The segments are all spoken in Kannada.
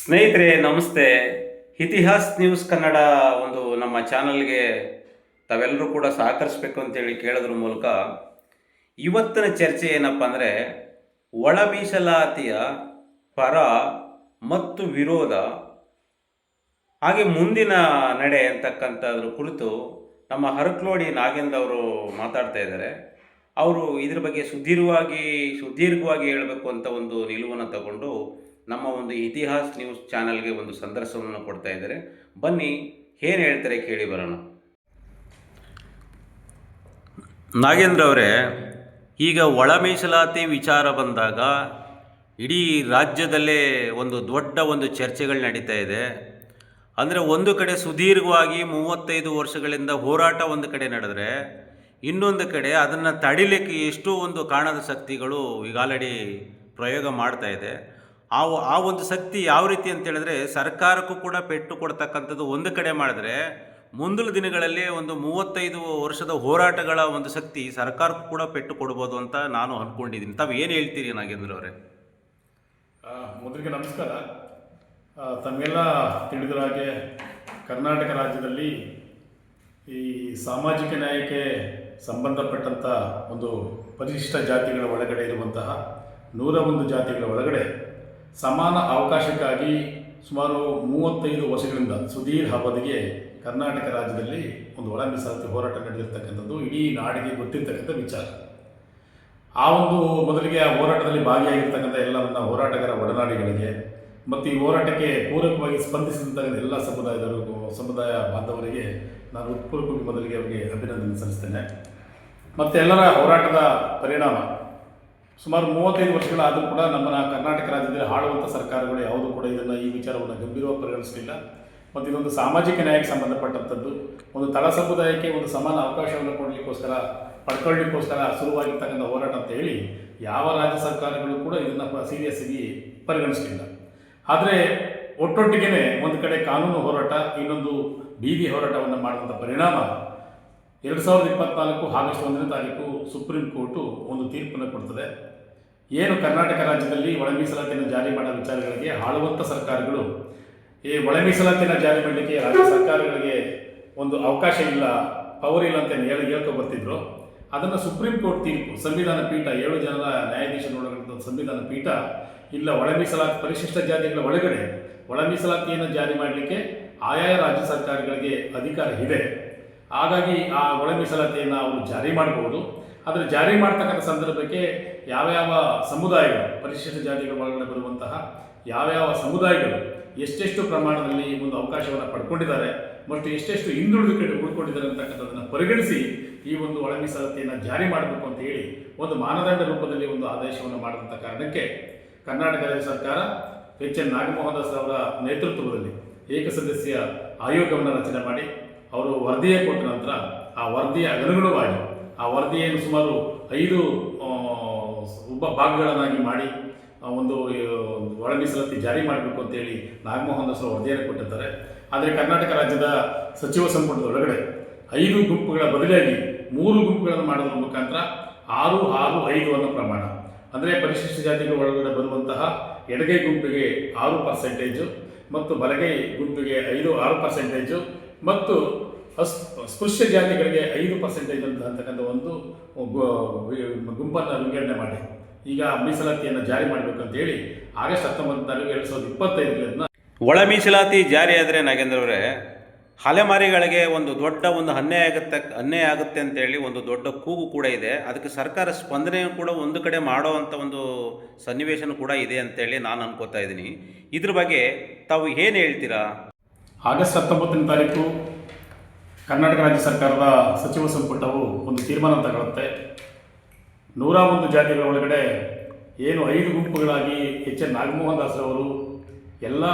ಸ್ನೇಹಿತರೆ, ನಮಸ್ತೆ. ಇತಿಹಾಸ್ ನ್ಯೂಸ್ ಕನ್ನಡ ಒಂದು ನಮ್ಮ ಚಾನಲ್ಗೆ ತಾವೆಲ್ಲರೂ ಕೂಡ ಸಹಕರಿಸಬೇಕು ಅಂತೇಳಿ ಕೇಳೋದ್ರ ಮೂಲಕ ಇವತ್ತಿನ ಚರ್ಚೆ ಏನಪ್ಪ ಅಂದರೆ, ಒಳ ಮೀಸಲಾತಿಯ ಪರ ಮತ್ತು ವಿರೋಧ, ಹಾಗೆ ಮುಂದಿನ ನಡೆ ಅಂತಕ್ಕಂಥದ್ರ ಕುರಿತು ನಮ್ಮ ಹರಕ್ಲೋಡಿ ನಾಗೇಂದ್ರ ಅವರು ಮಾತಾಡ್ತಾ ಇದ್ದಾರೆ. ಅವರು ಇದ್ರ ಬಗ್ಗೆ ಸುದೀರ್ಘವಾಗಿ ಸುದೀರ್ಘವಾಗಿ ಹೇಳಬೇಕು ಅಂತ ಒಂದು ನಿಲುವನ್ನು ತಗೊಂಡು ನಮ್ಮ ಒಂದು ಇತಿಹಾಸ್ ನ್ಯೂಸ್ ಚಾನಲ್ಗೆ ಒಂದು ಸಂದರ್ಶನವನ್ನು ಕೊಡ್ತಾ ಇದ್ದಾರೆ. ಬನ್ನಿ, ಏನು ಹೇಳ್ತಾರೆ ಕೇಳಿ ಬರೋಣ. ನಾಗೇಂದ್ರ ಅವರೇ, ಈಗ ಒಳ ಮೀಸಲಾತಿ ವಿಚಾರ ಬಂದಾಗ ಇಡೀ ರಾಜ್ಯದಲ್ಲೇ ಒಂದು ದೊಡ್ಡ ಒಂದು ಚರ್ಚೆಗಳು ನಡೀತಾ ಇದೆ. ಅಂದರೆ ಒಂದು ಕಡೆ ಸುದೀರ್ಘವಾಗಿ ಮೂವತ್ತೈದು ವರ್ಷಗಳಿಂದ ಹೋರಾಟ ಒಂದು ಕಡೆ ನಡೆದರೆ, ಇನ್ನೊಂದು ಕಡೆ ಅದನ್ನು ತಡಿಲಿಕ್ಕೆ ಎಷ್ಟೋ ಒಂದು ಕಾಣದ ಶಕ್ತಿಗಳು ಈಗ ಆಲ್ರೆಡಿ ಪ್ರಯೋಗ ಮಾಡ್ತಾ ಇದೆ. ಆ ಆ ಒಂದು ಶಕ್ತಿ ಯಾವ ರೀತಿ ಅಂತ ಹೇಳಿದ್ರೆ ಸರ್ಕಾರಕ್ಕೂ ಕೂಡ ಪೆಟ್ಟು ಕೊಡ್ತಕ್ಕಂಥದ್ದು ಒಂದು ಕಡೆ ಮಾಡಿದ್ರೆ ಮುಂದಿನ ದಿನಗಳಲ್ಲಿ ಒಂದು ಮೂವತ್ತೈದು ವರ್ಷದ ಹೋರಾಟಗಳ ಒಂದು ಶಕ್ತಿ ಸರ್ಕಾರಕ್ಕೂ ಕೂಡ ಪೆಟ್ಟು ಕೊಡ್ಬೋದು ಅಂತ ನಾನು ಅಂದ್ಕೊಂಡಿದ್ದೀನಿ ತಾವು ಏನು ಹೇಳ್ತೀರಿ ನಾಗೇಂದ್ರ ಅವರೇ? ಮೊದಲಿಗೆ ನಮಸ್ಕಾರ. ತಮಗೆಲ್ಲ ತಿಳಿದಿರೋ ಹಾಗೆ ಕರ್ನಾಟಕ ರಾಜ್ಯದಲ್ಲಿ ಈ ಸಾಮಾಜಿಕ ನ್ಯಾಯಕ್ಕೆ ಸಂಬಂಧಪಟ್ಟಂಥ ಒಂದು ಪರಿಶಿಷ್ಟ ಜಾತಿಗಳ ಒಳಗಡೆ ಇರುವಂತಹ ನೂರ ಒಂದು ಜಾತಿಗಳ ಒಳಗಡೆ ಸಮಾನ ಅವಕಾಶಕ್ಕಾಗಿ ಸುಮಾರು ಮೂವತ್ತೈದು ವರ್ಷಗಳಿಂದ ಸುದೀರ್ಘ ಅವಧಿಗೆ ಕರ್ನಾಟಕ ರಾಜ್ಯದಲ್ಲಿ ಒಂದು ಒಳ ಮೀಸಲಾತಿ ಹೋರಾಟ ನಡೆದಿರ್ತಕ್ಕಂಥದ್ದು ಇಡೀ ನಾಡಿಗೆ ಗೊತ್ತಿರ್ತಕ್ಕಂಥ ವಿಚಾರ. ಆ ಒಂದು ಮೊದಲಿಗೆ ಆ ಹೋರಾಟದಲ್ಲಿ ಭಾಗಿಯಾಗಿರ್ತಕ್ಕಂಥ ಎಲ್ಲ ನನ್ನ ಹೋರಾಟಗಾರ ಒಡನಾಡಿಗಳಿಗೆ, ಮತ್ತು ಈ ಹೋರಾಟಕ್ಕೆ ಪೂರಕವಾಗಿ ಸ್ಪಂದಿಸಿದಂಥ ಎಲ್ಲ ಸಮುದಾಯದವರಿಗೂ ಸಮುದಾಯ ಬಾಂಧವರಿಗೆ ನಾನು ಉತ್ಪೂರ್ವಕವಾಗಿ ಮೊದಲಿಗೆ ಅವರಿಗೆ ಅಭಿನಂದನೆ ಸಲ್ಲಿಸ್ತೇನೆ. ಮತ್ತು ಎಲ್ಲರ ಹೋರಾಟದ ಪರಿಣಾಮ ಸುಮಾರು ಮೂವತ್ತೈದು ವರ್ಷಗಳಾದರೂ ಕೂಡ ನಮ್ಮ ಕರ್ನಾಟಕ ರಾಜ್ಯದಲ್ಲಿ ಆಳುವಂಥ ಸರ್ಕಾರಗಳು ಯಾವುದೂ ಕೂಡ ಇದನ್ನು ಈ ವಿಚಾರವನ್ನು ಗಂಭೀರವಾಗಿ ಪರಿಗಣಿಸಲಿಲ್ಲ. ಮತ್ತು ಇದೊಂದು ಸಾಮಾಜಿಕ ನ್ಯಾಯಕ್ಕೆ ಸಂಬಂಧಪಟ್ಟಂಥದ್ದು ಒಂದು ತಳ ಸಮುದಾಯಕ್ಕೆ ಒಂದು ಸಮಾನ ಅವಕಾಶವನ್ನು ಕೊಡಲಿಕ್ಕೋಸ್ಕರ, ಪಡ್ಕೊಳ್ಳಿಕ್ಕೋಸ್ಕರ ಶುರುವಾಗಿರ್ತಕ್ಕಂಥ ಹೋರಾಟ ಅಂತ ಹೇಳಿ ಯಾವ ರಾಜ್ಯ ಸರ್ಕಾರಗಳು ಕೂಡ ಇದನ್ನು ಸೀರಿಯಸ್ ಆಗಿ ಪರಿಗಣಿಸಲಿಲ್ಲ. ಆದರೆ ಒಟ್ಟೊಟ್ಟಿಗೆ ಒಂದು ಕಡೆ ಕಾನೂನು ಹೋರಾಟ, ಇನ್ನೊಂದು ಬೀದಿ ಹೋರಾಟವನ್ನು ಮಾಡಿದಂಥ ಪರಿಣಾಮ ಎರಡು ಸಾವಿರದ ಇಪ್ಪತ್ನಾಲ್ಕು ಆಗಸ್ಟ್ ಒಂದನೇ ತಾರೀಕು ಸುಪ್ರೀಂ ಕೋರ್ಟು ಒಂದು ತೀರ್ಪನ್ನು ಕೊಡ್ತದೆ. ಏನು ಕರ್ನಾಟಕ ರಾಜ್ಯದಲ್ಲಿ ಒಳ ಮೀಸಲಾತಿಯನ್ನು ಜಾರಿ ಮಾಡೋ ವಿಚಾರಗಳಿಗೆ ಆಳುವಂಥ ಸರ್ಕಾರಗಳು? ಈ ಒಳ ಮೀಸಲಾತಿಯನ್ನು ಜಾರಿ ಮಾಡಲಿಕ್ಕೆ ರಾಜ್ಯ ಸರ್ಕಾರಗಳಿಗೆ ಒಂದು ಅವಕಾಶ ಇಲ್ಲ ಪವರ್ ಇಲ್ಲ ಅಂತ ಹೇಳಿ ಹೇಳ್ಕೊ ಬರ್ತಿದ್ರು. ಅದನ್ನು ಸುಪ್ರೀಂ ಕೋರ್ಟ್ ತೀರ್ಪು, ಸಂವಿಧಾನ ಪೀಠ, ಏಳು ಜನರ ನ್ಯಾಯಾಧೀಶರೊಳಗಿದ್ದ ಸಂವಿಧಾನ ಪೀಠ, ಇಲ್ಲ ಒಳ ಮೀಸಲಾತಿ, ಪರಿಶಿಷ್ಟ ಜಾತಿಗಳ ಒಳಗಡೆ ಒಳ ಮೀಸಲಾತಿಯನ್ನು ಜಾರಿ ಮಾಡಲಿಕ್ಕೆ ಆಯಾ ರಾಜ್ಯ ಸರ್ಕಾರಗಳಿಗೆ ಅಧಿಕಾರ ಇದೆ. ಹಾಗಾಗಿ ಆ ಒಳ ಮೀಸಲಾತಿಯನ್ನು ಅವರು ಜಾರಿ ಮಾಡಬಹುದು ಆದರೆ ಜಾರಿ ಮಾಡ್ತಕ್ಕಂಥ ಸಂದರ್ಭಕ್ಕೆ ಯಾವ್ಯಾವ ಸಮುದಾಯಗಳು, ಪರಿಶಿಷ್ಟ ಜಾತಿಗಳ ಒಳಗಡೆ ಬರುವಂತಹ ಯಾವ್ಯಾವ ಸಮುದಾಯಗಳು ಎಷ್ಟೆಷ್ಟು ಪ್ರಮಾಣದಲ್ಲಿ ಒಂದು ಅವಕಾಶವನ್ನು ಪಡ್ಕೊಂಡಿದ್ದಾರೆ, ಮತ್ತು ಎಷ್ಟೆಷ್ಟು ಹಿಂದುಳಿದ ಕಡೆ ಉಳ್ಕೊಂಡಿದ್ದಾರೆ ಅಂತಕ್ಕಂಥದ್ದನ್ನು ಪರಿಗಣಿಸಿ ಈ ಒಂದು ಒಳ ಜಾರಿ ಮಾಡಬೇಕು ಅಂತ ಹೇಳಿ ಒಂದು ಮಾನದಂಡ ರೂಪದಲ್ಲಿ ಒಂದು ಆದೇಶವನ್ನು ಮಾಡಿದಂಥ ಕಾರಣಕ್ಕೆ ಕರ್ನಾಟಕ ರಾಜ್ಯ ಸರ್ಕಾರ ಎಚ್ ಎನ್ ನಾಗಮೋಹನ್ ದಾಸ್ ಅವರ ನೇತೃತ್ವದಲ್ಲಿ ಏಕಸದಸ್ಯ ಆಯೋಗವನ್ನು ರಚನೆ ಮಾಡಿ, ಅವರು ವರದಿಯೇ ಕೊಟ್ಟ ನಂತರ ಆ ವರದಿಯ ಅನುಗುಣವಾಗಿ ಆ ವರದಿಯನ್ನು ಸುಮಾರು ಐದು ಉಪ ಭಾಗಗಳನ್ನಾಗಿ ಮಾಡಿ ಒಂದು ಒಳ ಮೀಸಲಾತಿ ಜಾರಿ ಮಾಡಬೇಕು ಅಂತೇಳಿ ನಾಗಮೋಹನ್ ದಾಸ್ ವರದಿಯನ್ನು ಕೊಟ್ಟಿದ್ದಾರೆ. ಆದರೆ ಕರ್ನಾಟಕ ರಾಜ್ಯದ ಸಚಿವ ಸಂಪುಟದ ಒಳಗಡೆ ಐದು ಗುಂಪುಗಳ ಬದಲಾಗಿ ಮೂರು ಗುಂಪುಗಳನ್ನು ಮಾಡುವ ಮುಖಾಂತರ ಆರು ಆರು, ಐದು ಅನ್ನೋ ಪ್ರಮಾಣ. ಅಂದರೆ ಪರಿಶಿಷ್ಟ ಜಾತಿಗಳ ಒಳಗಡೆ ಬರುವಂತಹ ಎಡಗೈ ಗುಂಪಿಗೆ ಆರು ಪರ್ಸೆಂಟೇಜು ಮತ್ತು ಬಲಗೈ ಗುಂಪಿಗೆ ಐದು, ಆರು ಪರ್ಸೆಂಟೇಜು ಮತ್ತು ಅಸ್ ಸ್ಪೃಶ್ಯ ಜಾತಿಗಳಿಗೆ ಐದು ಪರ್ಸೆಂಟೇಜ್ ಅಂತ ಅಂತಕ್ಕಂಥ ಒಂದು ಗುಂಪನ್ನು ವಿಂಗಡಣೆ ಮಾಡಿ. ಈಗ ಮೀಸಲಾತಿಯನ್ನು ಜಾರಿ ಮಾಡಬೇಕು ಅಂತ ಹೇಳಿ ಆಗಸ್ಟ್ ಹತ್ತೊಂಬತ್ತು ತಾರೀಕು ಎರಡು ಸಾವಿರದ ಇಪ್ಪತ್ತೈದರಿಂದ ಒಳ ಮೀಸಲಾತಿ ಜಾರಿ ಆದರೆ ನಾಗೇಂದ್ರ ಅವರೇ ಅಲೆಮಾರಿಗಳಿಗೆ ಒಂದು ದೊಡ್ಡ ಒಂದು ಅನ್ಯಾಯ ಆಗುತ್ತೆ ಅನ್ಯಾಯ ಆಗುತ್ತೆ ಅಂತೇಳಿ ಒಂದು ದೊಡ್ಡ ಕೂಗು ಕೂಡ ಇದೆ. ಅದಕ್ಕೆ ಸರ್ಕಾರ ಸ್ಪಂದನೆಯೂ ಕೂಡ ಒಂದು ಕಡೆ ಮಾಡೋ ಅಂಥ ಒಂದು ಸನ್ನಿವೇಶನೂ ಕೂಡ ಇದೆ ಅಂತೇಳಿ ನಾನು ಅನ್ಕೋತಾ ಇದ್ದೀನಿ. ಇದ್ರ ಬಗ್ಗೆ ತಾವು ಏನು ಹೇಳ್ತೀರಾ? ಆಗಸ್ಟ್ ಹತ್ತೊಂಬತ್ತನೇ ತಾರೀಕು ಕರ್ನಾಟಕ ರಾಜ್ಯ ಸರ್ಕಾರದ ಸಚಿವ ಸಂಪುಟವು ಒಂದು ತೀರ್ಮಾನ ತಗೊಳ್ಳುತ್ತೆ ನೂರ ಒಂದು ಜಾತಿಗಳ ಒಳಗಡೆ ಏನು ಐದು ಗುಂಪುಗಳಾಗಿ ಎಚ್ ಎನ್ ನಾಗಮೋಹನ್ ದಾಸ್ ಅವರು ಎಲ್ಲ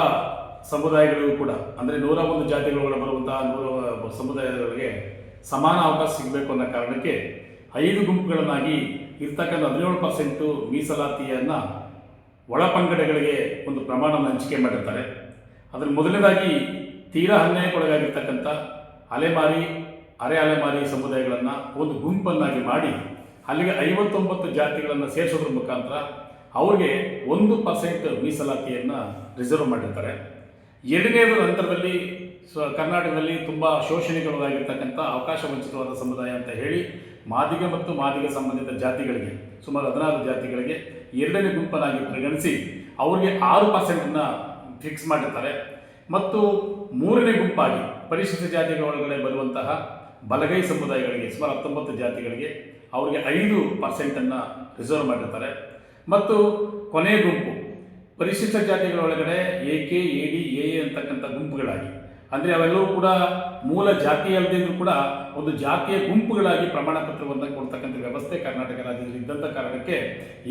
ಸಮುದಾಯಗಳಿಗೂ ಕೂಡ, ಅಂದರೆ ನೂರ ಒಂದು ಜಾತಿಗಳೊಳಗೆ ಬರುವಂತಹ ನೂರ ಸಮುದಾಯಗಳಿಗೆ ಸಮಾನ ಅವಕಾಶ ಸಿಗಬೇಕು ಅನ್ನೋ ಕಾರಣಕ್ಕೆ ಐದು ಗುಂಪುಗಳನ್ನಾಗಿ ಇರ್ತಕ್ಕಂಥ ಹದಿನೇಳು ಪರ್ಸೆಂಟು ಮೀಸಲಾತಿಯನ್ನು ಒಳಪಂಗಡಗಳಿಗೆ ಒಂದು ಪ್ರಮಾಣವನ್ನು ಹಂಚಿಕೆ ಮಾಡಿರ್ತಾರೆ. ಅದರ ಮೊದಲನೇದಾಗಿ ತೀರಾ ಅನ್ಯಾಯಕ್ಕೊಳಗಾಗಿರ್ತಕ್ಕಂಥ ಅಲೆಮಾರಿ ಅರೆ ಅಲೆಮಾರಿ ಸಮುದಾಯಗಳನ್ನು ಒಂದು ಗುಂಪನ್ನಾಗಿ ಮಾಡಿ, ಅಲ್ಲಿಗೆ ಐವತ್ತೊಂಬತ್ತು ಜಾತಿಗಳನ್ನು ಸೇರಿಸೋದ್ರ ಮುಖಾಂತರ ಅವ್ರಿಗೆ ಒಂದು ಪರ್ಸೆಂಟ್ ಮೀಸಲಾತಿಯನ್ನು ರಿಸರ್ವ್ ಮಾಡಿರ್ತಾರೆ. ಎರಡನೇದು ನಂತರದಲ್ಲಿ ಸ, ಕರ್ನಾಟಕದಲ್ಲಿ ತುಂಬ ಶೋಷಣೆಗೊಳಗಾಗಿರ್ತಕ್ಕಂಥ ಅವಕಾಶ ವಂಚಿತವಾದ ಸಮುದಾಯ ಅಂತ ಹೇಳಿ ಮಾದಿಗ ಮತ್ತು ಮಾದಿಗ ಸಂಬಂಧಿತ ಜಾತಿಗಳಿಗೆ, ಸುಮಾರು ಹದಿನಾರು ಜಾತಿಗಳಿಗೆ ಎರಡನೇ ಗುಂಪನ್ನಾಗಿ ಪರಿಗಣಿಸಿ ಅವರಿಗೆ ಆರು ಪರ್ಸೆಂಟನ್ನು ಫಿಕ್ಸ್ ಮಾಡಿರ್ತಾರೆ. ಮತ್ತು ಮೂರನೇ ಗುಂಪಾಗಿ ಪರಿಶಿಷ್ಟ ಜಾತಿಗಳ ಒಳಗಡೆ ಬರುವಂತಹ ಬಲಗೈ ಸಮುದಾಯಗಳಿಗೆ ಸುಮಾರು ಹತ್ತೊಂಬತ್ತು ಜಾತಿಗಳಿಗೆ ಅವರಿಗೆ ಐದು ಪರ್ಸೆಂಟನ್ನು ರಿಸರ್ವ್ ಮಾಡಿರ್ತಾರೆ. ಮತ್ತು ಕೊನೆಯ ಗುಂಪು ಪರಿಶಿಷ್ಟ ಜಾತಿಗಳ ಒಳಗಡೆ A K A D A A ಅಂತಕ್ಕಂಥ ಗುಂಪುಗಳಾಗಿ, ಅಂದರೆ ಅವೆಲ್ಲವೂ ಕೂಡ ಮೂಲ ಜಾತಿ ಅಲ್ಲದೇ ಇದ್ರೂ ಕೂಡ ಒಂದು ಜಾತಿಯ ಗುಂಪುಗಳಾಗಿ ಪ್ರಮಾಣ ಪತ್ರವನ್ನು ಕೊಡ್ತಕ್ಕಂಥ ವ್ಯವಸ್ಥೆ ಕರ್ನಾಟಕ ರಾಜ್ಯದಲ್ಲಿ ಇದ್ದಂಥ ಕಾರಣಕ್ಕೆ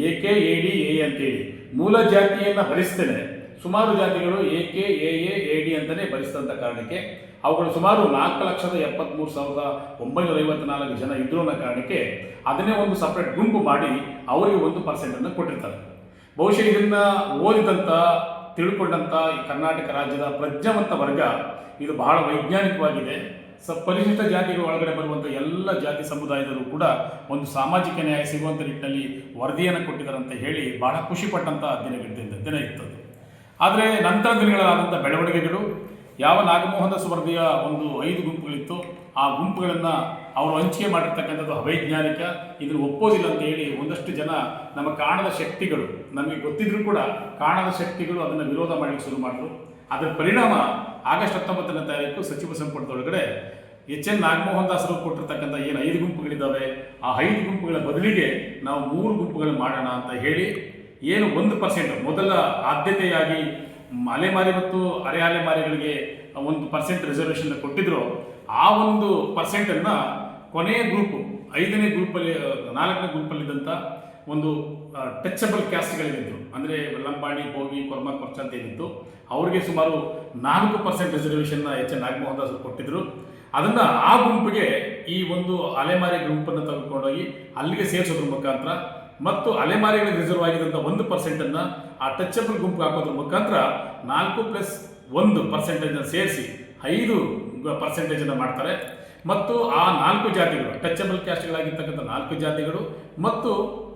A K A D A ಅಂತೇಳಿ ಮೂಲ ಜಾತಿಯನ್ನು ಭರಿಸ್ತೇನೆ ಸುಮಾರು ಜಾತಿಗಳು A K A A A D ಅಂತಲೇ ಭರಿಸಿದಂಥ ಕಾರಣಕ್ಕೆ ಅವುಗಳು ಸುಮಾರು ನಾಲ್ಕು ಲಕ್ಷದ ಎಪ್ಪತ್ತ್ಮೂರು ಸಾವಿರದ ಒಂಬೈನೂರ ಐವತ್ನಾಲ್ಕು ಜನ ಇದ್ರು ಅನ್ನೋ ಕಾರಣಕ್ಕೆ ಅದನ್ನೇ ಒಂದು ಸಪ್ರೇಟ್ ಗುಂಪು ಮಾಡಿ ಅವರಿಗೆ ಒಂದು ಪರ್ಸೆಂಟನ್ನು ಕೊಟ್ಟಿರ್ತಾರೆ. ಬಹುಶಃ ಇದನ್ನು ಓದಿದಂಥ ತಿಳ್ಕೊಂಡಂಥ ಈ ಕರ್ನಾಟಕ ರಾಜ್ಯದ ಪ್ರಜ್ಞಾವಂತ ವರ್ಗ ಇದು ಬಹಳ ವೈಜ್ಞಾನಿಕವಾಗಿದೆ. ಸ ಪರಿಶಿಷ್ಟ ಜಾತಿಗಳ ಒಳಗಡೆ ಬರುವಂಥ ಎಲ್ಲ ಜಾತಿ ಸಮುದಾಯದವರು ಕೂಡ ಒಂದು ಸಾಮಾಜಿಕ ನ್ಯಾಯ ಸಿಗುವಂಥ ನಿಟ್ಟಿನಲ್ಲಿ ವರದಿಯನ್ನು ಕೊಟ್ಟಿದ್ದಾರೆ ಅಂತ ಹೇಳಿ ಬಹಳ ಖುಷಿಪಟ್ಟಂಥ ದಿನಗಳಿಂದ ದಿನ ಇರ್ತದೆ ಆದರೆ ನಂತರ ದಿನಗಳಾದಂಥ ಬೆಳವಣಿಗೆಗಳು, ಯಾವ ನಾಗಮೋಹನ ದಾಸ್ ವರದಿಯ ಒಂದು ಐದು ಗುಂಪುಗಳಿತ್ತು ಆ ಗುಂಪುಗಳನ್ನು ಅವರು ಹಂಚಿಕೆ ಮಾಡಿರ್ತಕ್ಕಂಥದ್ದು ಅವೈಜ್ಞಾನಿಕ ಇದನ್ನು ಒಪ್ಪೋದಿಲ್ಲ ಅಂತ ಹೇಳಿ ಒಂದಷ್ಟು ಜನ ನಮ್ಮ ಕಾಣದ ಶಕ್ತಿಗಳು, ನಮಗೆ ಗೊತ್ತಿದ್ರೂ ಕೂಡ ಕಾಣದ ಶಕ್ತಿಗಳು ಅದನ್ನು ವಿರೋಧ ಮಾಡಲಿಕ್ಕೆ ಶುರು ಮಾಡಿದ್ರು ಅದರ ಪರಿಣಾಮ ಆಗಸ್ಟ್ ಹತ್ತೊಂಬತ್ತನೇ ತಾರೀಕು ಸಚಿವ ಸಂಪುಟದೊಳಗಡೆ ಎಚ್ ಎನ್ ನಾಗಮೋಹನ್ ದಾಸರು ಕೊಟ್ಟಿರ್ತಕ್ಕಂಥ ಏನು ಐದು ಗುಂಪುಗಳಿದ್ದಾವೆ, ಆ ಐದು ಗುಂಪುಗಳ ಬದಲಿಗೆ ನಾವು ಮೂರು ಗುಂಪುಗಳು ಮಾಡೋಣ ಅಂತ ಹೇಳಿ ಏನು ಒಂದು ಪರ್ಸೆಂಟ್ ಮೊದಲ ಆದ್ಯತೆಯಾಗಿ ಅಲೆಮಾರಿ ಮತ್ತು ಅರೆ ಅಲೆಮಾರಿಗಳಿಗೆ ಒಂದು ಪರ್ಸೆಂಟ್ ರಿಸರ್ವೇಷನ್ ಕೊಟ್ಟಿದ್ರು. ಆ ಒಂದು ಪರ್ಸೆಂಟನ್ನು ಕೊನೆಯ ಗ್ರೂಪು ಐದನೇ ಗ್ರೂಪಲ್ಲಿ ನಾಲ್ಕನೇ ಗ್ರೂಪಲ್ಲಿದ್ದಂಥ ಒಂದು ಟಚಬಲ್ ಕ್ಯಾಸ್ಟ್ಗಳಿದ್ದು ಅಂದರೆ ಲಂಬಾಣಿ, ಬೋವಿ, ಕೊರ್ಮ, ಕೊರ್ಚ ಅಂತ ಏನಿತ್ತು. ಅವರಿಗೆ ಸುಮಾರು ನಾಲ್ಕು ಪರ್ಸೆಂಟ್ ರಿಸರ್ವೇಷನ್ನ ಎಚ್ ಎನ್ ನಾಗಮೋಹನ್ ದಾಸ್ ಕೊಟ್ಟಿದ್ರು. ಅದನ್ನು ಆ ಗುಂಪಿಗೆ ಈ ಒಂದು ಅಲೆಮಾರಿ ಗುಂಪನ್ನು ತೆಗೆದುಕೊಂಡೋಗಿ ಅಲ್ಲಿಗೆ ಸೇರಿಸೋದ್ರ ಮುಖಾಂತರ ಮತ್ತು ಅಲೆಮಾರಿಗಳಿಗೆ ರಿಸರ್ವ್ ಆಗಿದ್ದಂಥ ಒಂದು ಪರ್ಸೆಂಟನ್ನು ಆ ಟಚಬಲ್ ಗುಂಪು ಹಾಕೋದ್ರ ಮುಖಾಂತರ ನಾಲ್ಕು ಪ್ಲಸ್ ಒಂದು ಪರ್ಸೆಂಟೇಜನ್ನು ಸೇರಿಸಿ ಐದು ಪರ್ಸೆಂಟೇಜನ್ನು ಮಾಡ್ತಾರೆ. ಮತ್ತು ಆ ನಾಲ್ಕು ಜಾತಿಗಳು ಟಚಬಲ್ ಕ್ಯಾಸ್ಟ್ಗಳಾಗಿರ್ತಕ್ಕಂಥ ನಾಲ್ಕು ಜಾತಿಗಳು ಮತ್ತು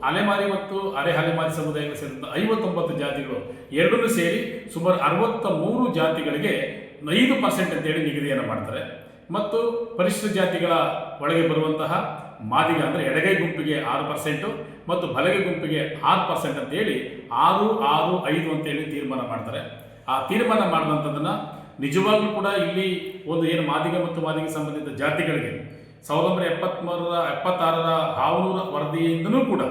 ಅಲೆಮಾರಿ ಮತ್ತು ಅರೆ ಅಲೆಮಾರಿ ಸಮುದಾಯಗಳು ಸೇರಿದಂಥ ಐವತ್ತೊಂಬತ್ತು ಜಾತಿಗಳು ಎರಡನ್ನೂ ಸೇರಿ ಸುಮಾರು ಅರವತ್ತ ಮೂರು ಜಾತಿಗಳಿಗೆ ಐದು ಪರ್ಸೆಂಟ್ ಅಂತೇಳಿ ನಿಗದಿಯನ್ನು ಮಾಡ್ತಾರೆ. ಮತ್ತು ಪರಿಶಿಷ್ಟ ಜಾತಿಗಳ ಒಳಗೆ ಬರುವಂತಹ ಮಾದಿಗ ಅಂದರೆ ಎಡಗೈ ಗುಂಪಿಗೆ ಆರು ಪರ್ಸೆಂಟು ಮತ್ತು ಬಲಗೈ ಗುಂಪಿಗೆ ಆರು ಪರ್ಸೆಂಟ್ ಅಂತೇಳಿ ಆರು ಆರು, ಐದು ಅಂತೇಳಿ ತೀರ್ಮಾನ ಮಾಡ್ತಾರೆ. ಆ ತೀರ್ಮಾನ ಮಾಡಿದಂಥದ್ದನ್ನು ನಿಜವಾಗ್ಲೂ ಕೂಡ ಇಲ್ಲಿ ಒಂದು ಏನು ಮಾದಿಗ ಮತ್ತು ಮಾದಿಗ ಸಂಬಂಧಿತ ಜಾತಿಗಳಿಗೆ ಸಾವಿರದ ಒಂಬೈನೂರ ಎಪ್ಪತ್ತ್ಮೂರರ ಎಪ್ಪತ್ತಾರರ ಆವನೂರ ವರದಿಯಿಂದನೂ ಕೂಡ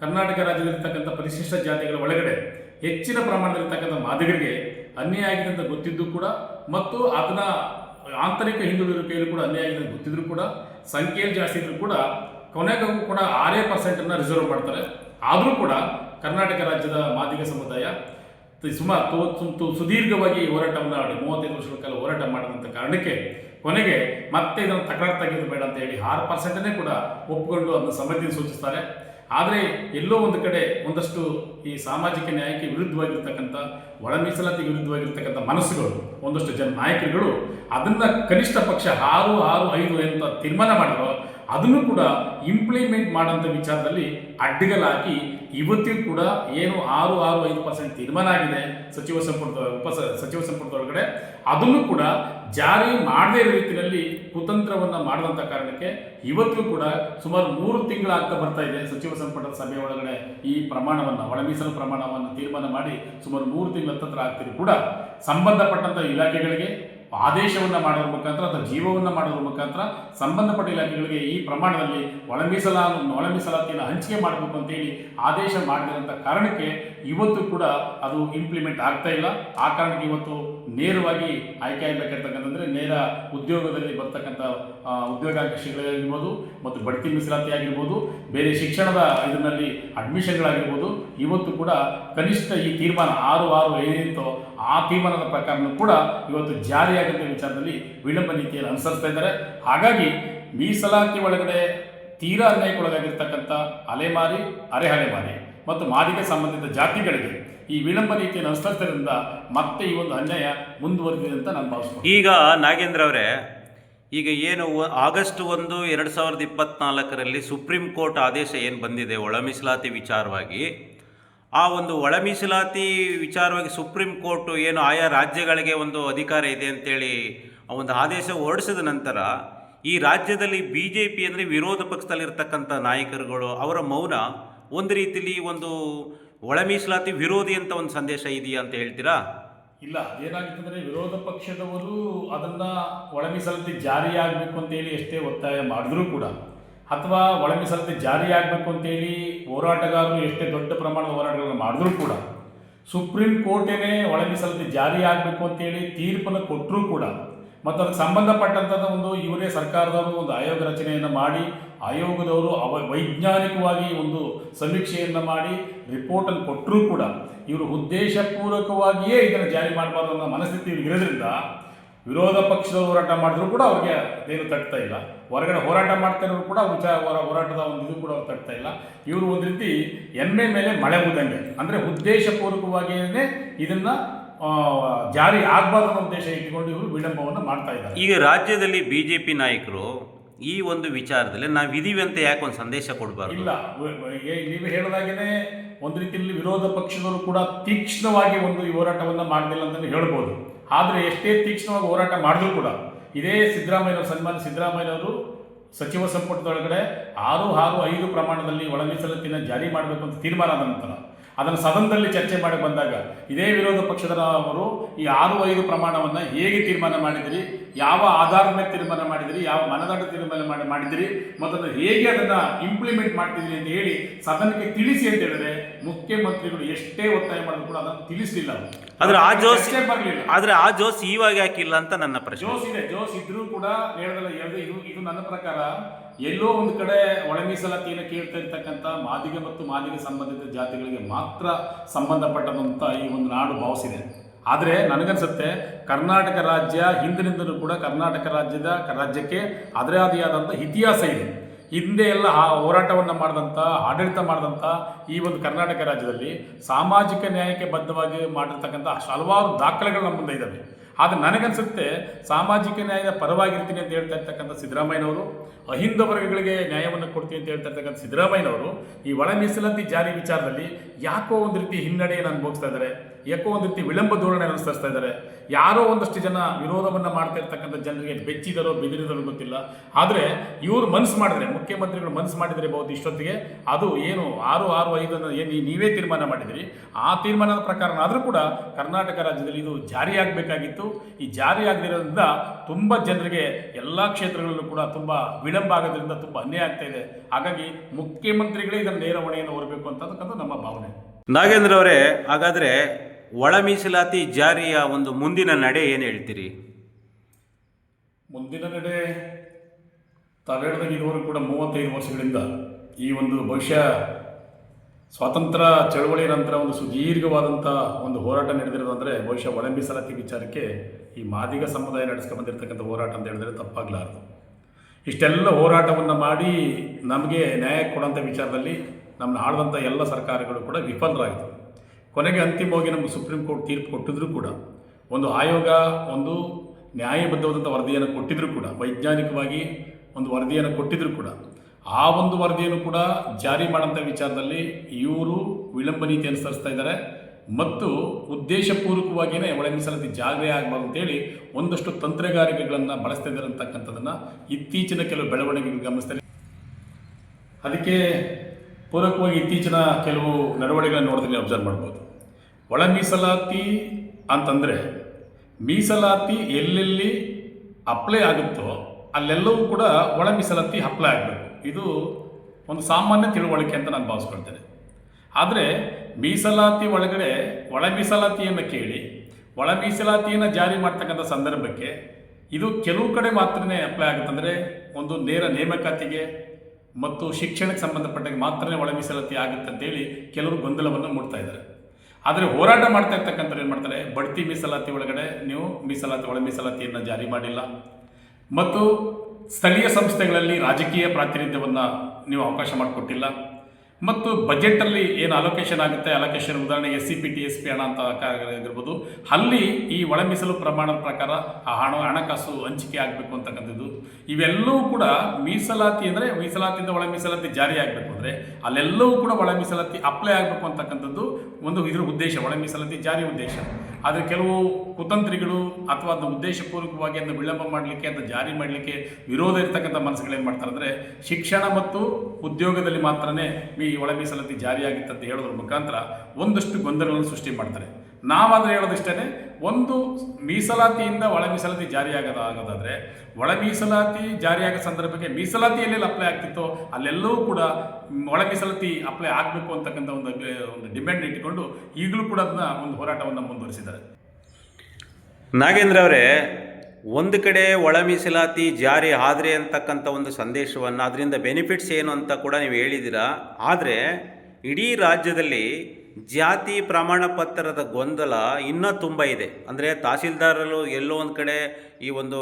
ಕರ್ನಾಟಕ ರಾಜ್ಯದಲ್ಲಿರ್ತಕ್ಕಂಥ ಪರಿಶಿಷ್ಟ ಜಾತಿಗಳ ಒಳಗಡೆ ಹೆಚ್ಚಿನ ಪ್ರಮಾಣದಲ್ಲಿರ್ತಕ್ಕಂಥ ಮಾದಿಗರಿಗೆ ಅನ್ಯಾಯ ಆಗಿದೆ ಅಂತ ಗೊತ್ತಿದ್ದು ಕೂಡ ಮತ್ತು ಅದನ್ನು ಆಂತರಿಕ ಹಿಂದುಳಿರುವಿಕೆಯಲ್ಲಿ ಕೂಡ ಅನ್ಯಾಯ ಆಗಿದೆ ಅಂತ ಗೊತ್ತಿದ್ರು ಕೂಡ ಸಂಖ್ಯೆಯಲ್ಲಿ ಜಾಸ್ತಿ ಇದ್ರೂ ಕೂಡ ಕೊನೆಗೂ ಕೂಡ ಆರೇ ಪರ್ಸೆಂಟನ್ನು ರಿಸರ್ವ್ ಮಾಡ್ತಾರೆ. ಆದರೂ ಕೂಡ ಕರ್ನಾಟಕ ರಾಜ್ಯದ ಮಾದಿಗ ಸಮುದಾಯ ಸುಮಾರು ಸುದೀರ್ಘವಾಗಿ ಹೋರಾಟವನ್ನು ಮಾಡಿ ಮೂವತ್ತೈದು ವರ್ಷಗಳ ಕಾಲ ಹೋರಾಟ ಮಾಡಿದಂಥ ಕಾರಣಕ್ಕೆ ಕೊನೆಗೆ ಮತ್ತೆ ಇದನ್ನು ತಕರಾರು ತೆಗೆದು ಬೇಡ ಅಂತ ಹೇಳಿ ಆರು ಪರ್ಸೆಂಟನ್ನೇ ಕೂಡ ಒಪ್ಪಿಕೊಂಡು ಅದನ್ನು ಸಮ್ಮತಿಯನ್ನು ಸೂಚಿಸ್ತಾರೆ. ಆದರೆ ಎಲ್ಲೋ ಒಂದು ಕಡೆ ಒಂದಷ್ಟು ಈ ಸಾಮಾಜಿಕ ನ್ಯಾಯಕ್ಕೆ ವಿರುದ್ಧವಾಗಿರ್ತಕ್ಕಂಥ, ಒಳ ಮೀಸಲಾತಿಗೆ ವಿರುದ್ಧವಾಗಿರ್ತಕ್ಕಂಥ ಮನಸ್ಸುಗಳು, ಒಂದಷ್ಟು ಜನ ನಾಯಕರುಗಳು ಅದನ್ನು ಕನಿಷ್ಠ ಪಕ್ಷ ಆರು ಆರು, ಐದು ಅಂತ ತೀರ್ಮಾನ ಮಾಡಿದ್ರು ಅದನ್ನು ಕೂಡ ಇಂಪ್ಲಿಮೆಂಟ್ ಮಾಡೋಂಥ ವಿಚಾರದಲ್ಲಿ ಅಡ್ಡಿಗಲಾಕಿ ಇವತ್ತಿಗೂ ಕೂಡ ಏನು ಆರು ಆರು, ಐದು ಪರ್ಸೆಂಟ್ ತೀರ್ಮಾನ ಆಗಿದೆ ಸಚಿವ ಸಂಪುಟದ ಉಪ ಸಚಿವ ಸಂಪುಟದ ಒಳಗಡೆ. ಅದನ್ನು ಕೂಡ ಜಾರಿ ಮಾಡದೇ ಇರೋ ರೀತಿಯಲ್ಲಿ ಕುತಂತ್ರವನ್ನು ಮಾಡಿದಂಥ ಕಾರಣಕ್ಕೆ ಇವತ್ತಿಗೂ ಕೂಡ ಸುಮಾರು ಮೂರು ತಿಂಗಳಾಗ್ತಾ ಬರ್ತಾ ಇದೆ ಸಚಿವ ಸಂಪುಟದ ಸಭೆ ಒಳಗಡೆ ಈ ಪ್ರಮಾಣವನ್ನು ಒಳ ಮೀಸಲು ಪ್ರಮಾಣವನ್ನು ತೀರ್ಮಾನ ಮಾಡಿ ಸುಮಾರು ಮೂರು ತಿಂಗಳ ಹತ್ತತ್ರ ಆಗ್ತಿದ್ರು ಕೂಡ. ಸಂಬಂಧಪಟ್ಟಂಥ ಇಲಾಖೆಗಳಿಗೆ ಆದೇಶವನ್ನು ಮಾಡೋದ್ರ ಮುಖಾಂತರ ಅಥವಾ ಜೀವವನ್ನು ಮಾಡೋದ್ರ ಮುಖಾಂತರ ಸಂಬಂಧಪಟ್ಟ ಇಲಾಖೆಗಳಿಗೆ ಈ ಪ್ರಮಾಣದಲ್ಲಿ ಒಳ ಮೀಸಲಾ ಹಂಚಿಕೆ ಮಾಡಬೇಕು ಅಂತೇಳಿ ಆದೇಶ ಮಾಡಿದಂಥ ಕಾರಣಕ್ಕೆ ಇವತ್ತು ಕೂಡ ಅದು ಇಂಪ್ಲಿಮೆಂಟ್ ಆಗ್ತಾ ಇಲ್ಲ. ಆ ಕಾರಣಕ್ಕೆ ಇವತ್ತು ನೇರವಾಗಿ ಆಯ್ಕೆ ಆಗಬೇಕಿರ್ತಕ್ಕಂಥದ್ರೆ ನೇರ ಉದ್ಯೋಗದಲ್ಲಿ ಬರ್ತಕ್ಕಂಥ ಉದ್ಯೋಗಾಕಾಂಕ್ಷಿಗಳಾಗಿರ್ಬೋದು ಮತ್ತು ಬಡ್ತಿ ಮೀಸಲಾತಿ ಆಗಿರ್ಬೋದು, ಬೇರೆ ಶಿಕ್ಷಣದ ಇದರಲ್ಲಿ ಅಡ್ಮಿಷನ್ಗಳಾಗಿರ್ಬೋದು ಇವತ್ತು ಕೂಡ ಕನಿಷ್ಠ ಈ ತೀರ್ಮಾನ ಆರು ಆರು ಏನಿತ್ತೋ ಆ ತೀರ್ಮಾನದ ಪ್ರಕಾರನೂ ಕೂಡ ಇವತ್ತು ಜಾರಿಯಾಗುತ್ತೆ ವಿಚಾರದಲ್ಲಿ ವಿಳಂಬ ನೀತಿಯಲ್ಲಿ ಅನುಸರಿಸ್ತಾ ಇದ್ದಾರೆ. ಹಾಗಾಗಿ ಮೀಸಲಾತಿ ಒಳಗಡೆ ತೀರಾ ಅನ್ಯಾಯಕ್ಕೊಳಗಾಗಿರ್ತಕ್ಕಂಥ ಅಲೆಮಾರಿ ಅರೆಹಲೆಮಾರಿ ಮತ್ತು ಮಾದಿಗೆ ಸಂಬಂಧಿತ ಜಾತಿಗಳಿಗೆ ಈ ವಿಳಂಬ ನೀತಿಯನ್ನು ಅನುಸರಿಸೋದ್ರಿಂದ ಮತ್ತೆ ಈ ಒಂದು ಅನ್ಯಾಯ ಮುಂದುವರೆದಿದೆ ಅಂತ ನಾನು ಭಾವಿಸ್ತೀನಿ. ಈಗ ನಾಗೇಂದ್ರ ಅವರೇ, ಈಗ ಏನು ಆಗಸ್ಟ್ ಒಂದು ಎರಡು ಸಾವಿರದ ಇಪ್ಪತ್ನಾಲ್ಕರಲ್ಲಿ ಸುಪ್ರೀಂ ಕೋರ್ಟ್ ಆದೇಶ ಏನು ಬಂದಿದೆ? ಒಳ ಮೀಸಲಾತಿ ವಿಚಾರವಾಗಿ ಆ ಒಂದು ಒಳ ಮೀಸಲಾತಿ ವಿಚಾರವಾಗಿ ಸುಪ್ರೀಂ ಕೋರ್ಟು ಏನು ಆಯಾ ರಾಜ್ಯಗಳಿಗೆ ಒಂದು ಅಧಿಕಾರ ಇದೆ ಅಂತೇಳಿ ಒಂದು ಆದೇಶ ಹೊರಡಿಸಿದ ನಂತರ ಈ ರಾಜ್ಯದಲ್ಲಿ ಬಿ ಜೆ ಪಿ ಅಂದರೆ ವಿರೋಧ ಪಕ್ಷದಲ್ಲಿರ್ತಕ್ಕಂಥ ನಾಯಕರುಗಳು ಅವರ ಮೌನ ಒಂದು ರೀತಿಲಿ ಒಂದು ಒಳ ಮೀಸಲಾತಿ ವಿರೋಧಿ ಅಂತ ಒಂದು ಸಂದೇಶ ಇದೆಯಾ ಅಂತ ಹೇಳ್ತೀರಾ? ಇಲ್ಲ ಏನಾಗಿತ್ತಂದ್ರೆ ವಿರೋಧ ಪಕ್ಷದವರು ಅದನ್ನ ಒಳ ಮೀಸಲಾತಿ ಜಾರಿಯಾಗಬೇಕು ಅಂತೇಳಿ ಎಷ್ಟೇ ಒತ್ತಾಯ ಮಾಡಿದ್ರೂ ಕೂಡ ಅಥವಾ ಒಳ ಮೀಸಲಾತಿ ಜಾರಿಯಾಗಬೇಕು ಅಂತೇಳಿ ಹೋರಾಟಗಾರರು ಎಷ್ಟೇ ದೊಡ್ಡ ಪ್ರಮಾಣದ ಹೋರಾಟಗಳನ್ನು ಮಾಡಿದ್ರೂ ಕೂಡ ಸುಪ್ರೀಂ ಕೋರ್ಟೇನೇ ಒಳ ಮೀಸಲಾತಿ ಜಾರಿಯಾಗಬೇಕು ಅಂತೇಳಿ ತೀರ್ಪನ್ನು ಕೊಟ್ಟರೂ ಕೂಡ ಮತ್ತು ಅದಕ್ಕೆ ಸಂಬಂಧಪಟ್ಟಂಥದ್ದು ಒಂದು ಇವರೇ ಸರ್ಕಾರದವರು ಒಂದು ಆಯೋಗ ರಚನೆಯನ್ನು ಮಾಡಿ, ಆಯೋಗದವರು ಅವ ವೈಜ್ಞಾನಿಕವಾಗಿ ಒಂದು ಸಮೀಕ್ಷೆಯನ್ನು ಮಾಡಿ, ರಿಪೋರ್ಟನ್ನು ಕೊಟ್ಟರೂ ಕೂಡ ಇವರು ಉದ್ದೇಶಪೂರ್ವಕವಾಗಿಯೇ ಇದನ್ನು ಜಾರಿ ಮಾಡಬಾರ್ದು ಅನ್ನೋ ಮನಸ್ಥಿತಿ ಇರೋದ್ರಿಂದ ವಿರೋಧ ಪಕ್ಷದ ಹೋರಾಟ ಮಾಡಿದ್ರು ಕೂಡ ಅವ್ರಿಗೆ ಏನು ತಟ್ತಾ ಇಲ್ಲ. ಹೊರಗಡೆ ಹೋರಾಟ ಮಾಡ್ತಾ ಇರೋರು ಕೂಡ ವಿಚಾರ ಅವರ ಹೋರಾಟದ ಒಂದು ಇದು ಕೂಡ ತಡ್ತಾ ಇಲ್ಲ. ಇವರು ಒಂದು ರೀತಿ ಎಮ್ಮೆ ಮೇಲೆ ಮಳೆ ಉದಂಗೆ ಅಂದರೆ ಉದ್ದೇಶಪೂರ್ವಕವಾಗಿಯೇ ಇದನ್ನ ಜಾರಿ ಆಗಬಾರ್ದು ಅನ್ನೋ ಉದ್ದೇಶ ಇಟ್ಟುಕೊಂಡು ಇವರು ವಿಳಂಬವನ್ನು ಮಾಡ್ತಾ ಇದ್ದಾರೆ. ಈಗ ರಾಜ್ಯದಲ್ಲಿ ಬಿ ಜೆ ಪಿ ನಾಯಕರು ಈ ಒಂದು ವಿಚಾರದಲ್ಲಿ ನಾವು ಇದೀವಿ ಅಂತ ಯಾಕೆ ಒಂದು ಸಂದೇಶ ಕೊಡಬಾರ್ದು? ಇಲ್ಲ. ನೀವು ಹೇಳಿದಾಗೇನೆ ಒಂದು ರೀತಿಯಲ್ಲಿ ವಿರೋಧ ಪಕ್ಷದವರು ಕೂಡ ತೀಕ್ಷ್ಣವಾಗಿ ಒಂದು ಈ ಹೋರಾಟವನ್ನು ಮಾಡಲಿಲ್ಲ ಅಂತಲೇ ಹೇಳ್ಬೋದು. ಆದರೆ ಎಷ್ಟೇ ತೀಕ್ಷ್ಣವಾಗಿ ಹೋರಾಟ ಮಾಡಿದ್ರು ಕೂಡ ಇದೇ ಸಿದ್ದರಾಮಯ್ಯನವರು ಸನ್ಮಾನ, ಸಿದ್ದರಾಮಯ್ಯನವರು ಸಚಿವ ಸಂಪುಟದೊಳಗಡೆ ಆರು ಆರು ಐದು ಪ್ರಮಾಣದಲ್ಲಿ ಒಳ ಜಾರಿ ಮಾಡಬೇಕು ಅಂತ ತೀರ್ಮಾನ ಆದ ನಂತರ ಅದನ್ನು ಸದನದಲ್ಲಿ ಚರ್ಚೆ ಮಾಡಿ ಬಂದಾಗ ಇದೇ ವಿರೋಧ ಪಕ್ಷದ ಅವರು ಈ ಆರು ಐದು ಪ್ರಮಾಣವನ್ನು ಹೇಗೆ ತೀರ್ಮಾನ ಮಾಡಿದಿರಿ, ಯಾವ ಆಧಾರದ ಮೇಲೆ ತೀರ್ಮಾನ ಮಾಡಿದಿರಿ, ಯಾವ ಮನದಾಟ ತೀರ್ಮಾನ ಮಾಡಿ ಮಾಡಿದಿರಿ ಮತ್ತು ಹೇಗೆ ಅದನ್ನು ಇಂಪ್ಲಿಮೆಂಟ್ ಮಾಡ್ತಿದ್ರಿ ಅಂತ ಹೇಳಿ ಸದನಕ್ಕೆ ತಿಳಿಸಿ ಅಂತ ಹೇಳಿದ್ರೆ ಮುಖ್ಯಮಂತ್ರಿಗಳು ಎಷ್ಟೇ ಒತ್ತಾಯ ಮಾಡಿದ್ರು ಕೂಡ ಅದನ್ನು ತಿಳಿಸಲಿಲ್ಲ ಆದ್ರೆ ಆ ಜೋಸ್ ಬರಲಿಲ್ಲ ಆದ್ರೆ ಆ ಜೋಸ್ ಇವಾಗ ಯಾಕಿಲ್ಲ ಅಂತ ನನ್ನ ಪ್ರಶ್ನೆ. ಜೋಸ್ ಇದೆ ಜೋಸ್ ಇದ್ರೂ ಕೂಡ ಹೇಳದಲ್ಲ ಇದು ಇದು ನನ್ನ ಪ್ರಕಾರ ಎಲ್ಲೋ ಒಂದು ಕಡೆ ಒಳ ಮೀಸಲಾತಿಯನ್ನು ಕೇಳ್ತಾ ಇರ್ತಕ್ಕಂಥ ಮಾದಿಗ ಮತ್ತು ಮಾದಿಗ ಸಂಬಂಧಿತ ಜಾತಿಗಳಿಗೆ ಮಾತ್ರ ಸಂಬಂಧಪಟ್ಟದಂತ ಈ ಒಂದು ನಾಡು ಭಾವಿಸಿದೆ ಆದರೆ ನನಗನ್ಸುತ್ತೆ ಕರ್ನಾಟಕ ರಾಜ್ಯ ಹಿಂದಿನಿಂದಲೂ ಕೂಡ ಕರ್ನಾಟಕ ರಾಜ್ಯದ ರಾಜ್ಯಕ್ಕೆ ಅದರದೇ ಆದಂಥ ಇತಿಹಾಸ ಇದೆ. ಹಿಂದೆ ಎಲ್ಲ ಹೋರಾಟವನ್ನು ಮಾಡಿದಂಥ ಆಡಳಿತ ಮಾಡಿದಂಥ ಈ ಒಂದು ಕರ್ನಾಟಕ ರಾಜ್ಯದಲ್ಲಿ ಸಾಮಾಜಿಕ ನ್ಯಾಯಕ್ಕೆ ಬದ್ಧವಾಗಿ ಮಾಡಿರ್ತಕ್ಕಂಥ ಹಲವಾರು ದಾಖಲೆಗಳು ನಮ್ಮ ಮುಂದೆ ಇದ್ದಾವೆ ಆದರೆ ನನಗನ್ಸುತ್ತೆ ಸಾಮಾಜಿಕ ನ್ಯಾಯದ ಪರವಾಗಿರ್ತೀನಿ ಅಂತ ಹೇಳ್ತಾ ಇರ್ತಕ್ಕಂಥ ಸಿದ್ದರಾಮಯ್ಯನವರು, ಅಹಿಂದ ವರ್ಗಗಳಿಗೆ ನ್ಯಾಯವನ್ನು ಕೊಡ್ತೀನಿ ಅಂತ ಹೇಳ್ತಾ ಇರ್ತಕ್ಕಂಥ ಸಿದ್ದರಾಮಯ್ಯನವರು ಈ ಒಳ ಮೀಸಲಾತಿ ಜಾರಿ ವಿಚಾರದಲ್ಲಿ ಯಾಕೋ ಒಂದು ರೀತಿ ಹಿನ್ನಡೆಯನ್ನು ಅನುಭವಿಸ್ತಾ ಇದ್ದಾರೆ ಯಾಕೋ ಒಂದು ರೀತಿ ವಿಳಂಬ ಧೋರಣೆ ಅನುಸರಿಸ್ತಾ ಇದ್ದಾರೆ. ಯಾರೋ ಒಂದಷ್ಟು ಜನ ವಿರೋಧವನ್ನು ಮಾಡ್ತಾ ಇರ್ತಕ್ಕಂಥ ಜನರಿಗೆ ಬೆಚ್ಚಿದರೋ ಬೆದರಿದರೋ ಗೊತ್ತಿಲ್ಲ. ಆದರೆ ಇವರು ಮನಸ್ಸು ಮಾಡಿದ್ರೆ, ಮುಖ್ಯಮಂತ್ರಿಗಳು ಮನಸ್ಸು ಮಾಡಿದರೆ ಬಹುದು ಇಷ್ಟೊತ್ತಿಗೆ ಅದು ಏನು ಆರು ಆರು ಐದನ್ನು ಏನು ನೀವೇ ತೀರ್ಮಾನ ಮಾಡಿದಿರಿ. ಆ ತೀರ್ಮಾನದ ಪ್ರಕಾರ ಆದರೂ ಕೂಡ ಕರ್ನಾಟಕ ರಾಜ್ಯದಲ್ಲಿ ಇದು ಜಾರಿಯಾಗಬೇಕಾಗಿತ್ತು. ಈ ಜಾರಿಯಾಗದಿರೋದ್ರಿಂದ ತುಂಬ ಜನರಿಗೆ ಎಲ್ಲ ಕ್ಷೇತ್ರಗಳಲ್ಲೂ ಕೂಡ ತುಂಬ ವಿಳಂಬ ಆಗೋದ್ರಿಂದ ತುಂಬ ಅನ್ಯಾಯ ಆಗ್ತಾ ಇದೆ. ಹಾಗಾಗಿ ಮುಖ್ಯಮಂತ್ರಿಗಳೇ ಇದನ್ನು ನೇರ ಹೊಣೆಯನ್ನು ಹೊರಬೇಕು ಅಂತಕ್ಕಂಥ ನಮ್ಮ ಭಾವನೆ. ನಾಗೇಂದ್ರ ಅವರೇ, ಹಾಗಾದ್ರೆ ಒಳ ಮೀಸಲಾತಿ ಜಾರಿಯ ಒಂದು ಮುಂದಿನ ನಡೆ ಏನು ಹೇಳ್ತೀರಿ? ಮುಂದಿನ ನಡೆ ತಾವು ಹೇಳಿದಾಗ ಇದುವರೆಗೂ ಕೂಡ ಮೂವತ್ತೈದು ವರ್ಷಗಳಿಂದ ಈ ಒಂದು ಬಹುಶಃ ಸ್ವಾತಂತ್ರ್ಯ ಚಳವಳಿ ನಂತರ ಒಂದು ಸುದೀರ್ಘವಾದಂಥ ಒಂದು ಹೋರಾಟ ನಡೆದಿರೋದಂದರೆ ಬಹುಶಃ ಒಳ ಮೀಸಲಾತಿ ವಿಚಾರಕ್ಕೆ ಈ ಮಾದಿಗ ಸಮುದಾಯ ನಡೆಸ್ಕೊಂಡು ಬಂದಿರತಕ್ಕಂಥ ಹೋರಾಟ ಅಂತ ಹೇಳಿದ್ರೆ ತಪ್ಪಾಗಲಾರದು. ಇಷ್ಟೆಲ್ಲ ಹೋರಾಟವನ್ನು ಮಾಡಿ ನಮಗೆ ನ್ಯಾಯ ಕೊಡೋಂಥ ವಿಚಾರದಲ್ಲಿ ನಮ್ಮನ್ನ ಆಳಿದಂಥ ಎಲ್ಲ ಸರ್ಕಾರಗಳು ಕೂಡ ವಿಫಲರಾಗಿತ್ತು ಕೊನೆಗೆ ಅಂತಿಮವಾಗಿ ನಮಗೆ ಸುಪ್ರೀಂ ಕೋರ್ಟ್ ತೀರ್ಪು ಕೊಟ್ಟಿದ್ರು ಕೂಡ, ಒಂದು ಆಯೋಗ, ಒಂದು ನ್ಯಾಯಬದ್ಧವಾದಂಥ ವರದಿಯನ್ನು ಕೊಟ್ಟಿದ್ರು ಕೂಡ, ವೈಜ್ಞಾನಿಕವಾಗಿ ಒಂದು ವರದಿಯನ್ನು ಕೊಟ್ಟಿದ್ರು ಕೂಡ, ಆ ಒಂದು ವರದಿಯನ್ನು ಕೂಡ ಜಾರಿ ಮಾಡೋಂಥ ವಿಚಾರದಲ್ಲಿ ಇವರು ವಿಳಂಬ ನೀತಿ ಅನುಸರಿಸ್ತಾ ಇದ್ದಾರೆ. ಮತ್ತು ಉದ್ದೇಶಪೂರ್ವಕವಾಗಿಯೇ ಒಳ ಮೀಸಲಾತಿ ಜಾಗೃತಿ ಆಗಬಾರ್ದು ಅಂತೇಳಿ ಒಂದಷ್ಟು ತಂತ್ರಗಾರಿಕೆಗಳನ್ನು ಬಳಸ್ತಾ ಇದ್ದಾರೆ ಅಂತಕ್ಕಂಥದ್ದನ್ನು ಇತ್ತೀಚಿನ ಕೆಲವು ಬೆಳವಣಿಗೆಗಳು ಗಮನಿಸ್ತಾರೆ ಅದಕ್ಕೆ ಪೂರಕವಾಗಿ ಇತ್ತೀಚಿನ ಕೆಲವು ನಡವಳಿಕೆಗಳನ್ನು ನೋಡಿದ್ರೆ ಅಬ್ಸರ್ವ್ ಮಾಡ್ಬೋದು. ಒಳ ಮೀಸಲಾತಿ ಅಂತಂದರೆ ಮೀಸಲಾತಿ ಎಲ್ಲೆಲ್ಲಿ ಅಪ್ಲೈ ಆಗುತ್ತೋ ಅಲ್ಲೆಲ್ಲವೂ ಕೂಡ ಒಳ ಮೀಸಲಾತಿ ಅಪ್ಲೈ ಆಗಬೇಕು. ಇದು ಒಂದು ಸಾಮಾನ್ಯ ತಿಳುವಳಿಕೆ ಅಂತ ನಾನು ಭಾವಿಸ್ಕೊಳ್ತೇನೆ. ಆದರೆ ಮೀಸಲಾತಿ ಒಳಗಡೆ ಒಳ ಮೀಸಲಾತಿಯನ್ನು ಕೇಳಿ ಒಳ ಮೀಸಲಾತಿಯನ್ನು ಜಾರಿ ಮಾಡ್ತಕ್ಕಂಥ ಸಂದರ್ಭಕ್ಕೆ ಇದು ಕೆಲವು ಕಡೆ ಮಾತ್ರನೇ ಅಪ್ಲೈ ಆಗುತ್ತೆ ಅಂದರೆ ಒಂದು ನೇರ ನೇಮಕಾತಿಗೆ ಮತ್ತು ಶಿಕ್ಷಣಕ್ಕೆ ಸಂಬಂಧಪಟ್ಟಾಗ ಮಾತ್ರನೇ ಒಳ ಮೀಸಲಾತಿ ಆಗುತ್ತೆ ಅಂತೇಳಿ ಕೆಲವರು ಗೊಂದಲವನ್ನು ಮೂಡ್ತಾ ಇದ್ದಾರೆ. ಆದರೆ ಹೋರಾಟ ಮಾಡ್ತಾ ಇರ್ತಕ್ಕಂಥವ್ರು ಏನು ಮಾಡ್ತಾರೆ? ಬಡ್ತಿ ಮೀಸಲಾತಿ ಒಳಗಡೆ ನೀವು ಮೀಸಲಾತಿ ಒಳ ಮೀಸಲಾತಿಯನ್ನು ಜಾರಿ ಮಾಡಿಲ್ಲ. ಮತ್ತು ಸ್ಥಳೀಯ ಸಂಸ್ಥೆಗಳಲ್ಲಿ ರಾಜಕೀಯ ಪ್ರಾತಿನಿಧ್ಯವನ್ನು ನೀವು ಅವಕಾಶ ಮಾಡಿಕೊಟ್ಟಿಲ್ಲ. ಮತ್ತು ಬಜೆಟಲ್ಲಿ ಏನು ಅಲೋಕೇಶನ್ ಆಗುತ್ತೆ? ಅಲೋಕೇಶನ್ ಉದಾಹರಣೆಗೆ C P T S P ಹಣ ಅಂತ ಆಗಿರ್ಬೋದು ಅಲ್ಲಿ ಈ ಒಳ ಮೀಸಲು ಪ್ರಮಾಣದ ಪ್ರಕಾರ ಆ ಹಣ, ಹಣಕಾಸು ಹಂಚಿಕೆ ಆಗಬೇಕು ಅಂತಕ್ಕಂಥದ್ದು. ಇವೆಲ್ಲವೂ ಕೂಡ ಮೀಸಲಾತಿ ಅಂದರೆ ಮೀಸಲಾತಿಯಿಂದ ಒಳ ಮೀಸಲಾತಿ ಜಾರಿ ಆಗಬೇಕು ಅಂದರೆ ಅಲ್ಲೆಲ್ಲವೂ ಕೂಡ ಒಳ ಮೀಸಲಾತಿ ಅಪ್ಲೈ ಆಗಬೇಕು ಅಂತಕ್ಕಂಥದ್ದು. ಒಂದು ಇದರ ಉದ್ದೇಶ, ಒಳ ಮೀಸಲಾತಿ ಜಾರಿ ಉದ್ದೇಶ. ಆದರೆ ಕೆಲವು ಕುತಂತ್ರಿಗಳು ಅಥವಾ ಅದನ್ನ ಉದ್ದೇಶಪೂರ್ವಕವಾಗಿ ಅದನ್ನು ವಿಳಂಬ ಮಾಡಲಿಕ್ಕೆ, ಅದನ್ನು ಜಾರಿ ಮಾಡಲಿಕ್ಕೆ ವಿರೋಧ ಇರ್ತಕ್ಕಂಥ ಮನಸ್ಸುಗಳೇನು ಮಾಡ್ತಾರೆ ಅಂದರೆ, ಶಿಕ್ಷಣ ಮತ್ತು ಉದ್ಯೋಗದಲ್ಲಿ ಮಾತ್ರನೇ ಈ ಒಳ ಮೀಸಲಾತಿ ಜಾರಿಯಾಗಿತ್ತಂತ ಹೇಳೋದ್ರ ಮುಖಾಂತರ ಒಂದಷ್ಟು ಗೊಂದಲಗಳನ್ನು ಸೃಷ್ಟಿ ಮಾಡ್ತಾರೆ. ನಾವಾದರೆ ಹೇಳೋದಿಷ್ಟೇ ಒಂದು ಮೀಸಲಾತಿಯಿಂದ ಒಳ ಮೀಸಲಾತಿ ಜಾರಿಯಾಗದ ಆಗೋದಾದರೆ, ಒಳ ಮೀಸಲಾತಿ ಜಾರಿಯಾಗೋ ಸಂದರ್ಭಕ್ಕೆ ಮೀಸಲಾತಿ ಎಲ್ಲೆಲ್ಲಿ ಅಪ್ಲೈ ಆಗ್ತಿತ್ತೋ, ಅಲ್ಲೆಲ್ಲವೂ ಕೂಡ ಒಳ ಮೀಸಲಾತಿ ಅಪ್ಲೈ ಆಗಬೇಕು ಅಂತಕ್ಕಂಥ ಒಂದು ಒಂದು ಡಿಮ್ಯಾಂಡ್ ಇಟ್ಟುಕೊಂಡು ಈಗಲೂ ಕೂಡ ಅದನ್ನ ಒಂದು ಹೋರಾಟವನ್ನು ಮುಂದುವರಿಸಿದ್ದಾರೆ. ನಾಗೇಂದ್ರ ಅವರೇ, ಒಂದು ಕಡೆ ಒಳ ಮೀಸಲಾತಿ ಜಾರಿ ಆದರೆ ಅಂತಕ್ಕಂಥ ಒಂದು ಸಂದೇಶವನ್ನು, ಅದರಿಂದ ಬೆನಿಫಿಟ್ಸ್ ಏನು ಅಂತ ಕೂಡ ನೀವು ಹೇಳಿದ್ದೀರಾ? ಆದರೆ, ಇಡೀ ರಾಜ್ಯದಲ್ಲಿ ಜಾತಿ ಪ್ರಮಾಣ ಪತ್ರದ ಗೊಂದಲ ಇನ್ನೂ ತುಂಬ ಇದೆ. ಅಂದರೆ ತಹಸೀಲ್ದಾರರು ಎಲ್ಲೋ ಒಂದು ಕಡೆ ಈ ಒಂದು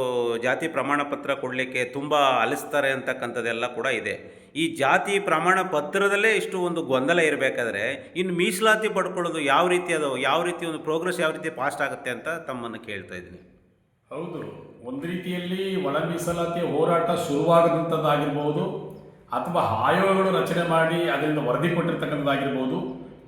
ಜಾತಿ ಪ್ರಮಾಣ ಪತ್ರ ಕೊಡಲಿಕ್ಕೆ ತುಂಬ ಅಲಿಸ್ತಾರೆ ಅಂತಕ್ಕಂಥದ್ದೆಲ್ಲ ಕೂಡ ಇದೆ. ಈ ಜಾತಿ ಪ್ರಮಾಣ ಪತ್ರದಲ್ಲೇ ಇಷ್ಟು ಒಂದು ಗೊಂದಲ ಇರಬೇಕಾದ್ರೆ ಇನ್ನು ಮೀಸಲಾತಿ ಪಡ್ಕೊಳ್ಳೋದು ಯಾವ ರೀತಿ ಅದು, ಯಾವ ರೀತಿ ಒಂದು ಪ್ರೋಗ್ರೆಸ್ ಯಾವ ರೀತಿ ಫಾಸ್ಟ್ ಆಗುತ್ತೆ ಅಂತ ತಮ್ಮನ್ನು ಕೇಳ್ತಾ ಇದ್ದೀನಿ. ಹೌದು, ಒಂದು ರೀತಿಯಲ್ಲಿ ಒಳ ಮೀಸಲಾತಿ ಹೋರಾಟ ಶುರುವಾಗದಂಥದ್ದಾಗಿರ್ಬೋದು, ಅಥವಾ ಆಯೋಗಗಳು ರಚನೆ ಮಾಡಿ ಅದರಿಂದ ವರದಿ ಕೊಟ್ಟಿರ್ತಕ್ಕಂಥದ್ದಾಗಿರ್ಬೋದು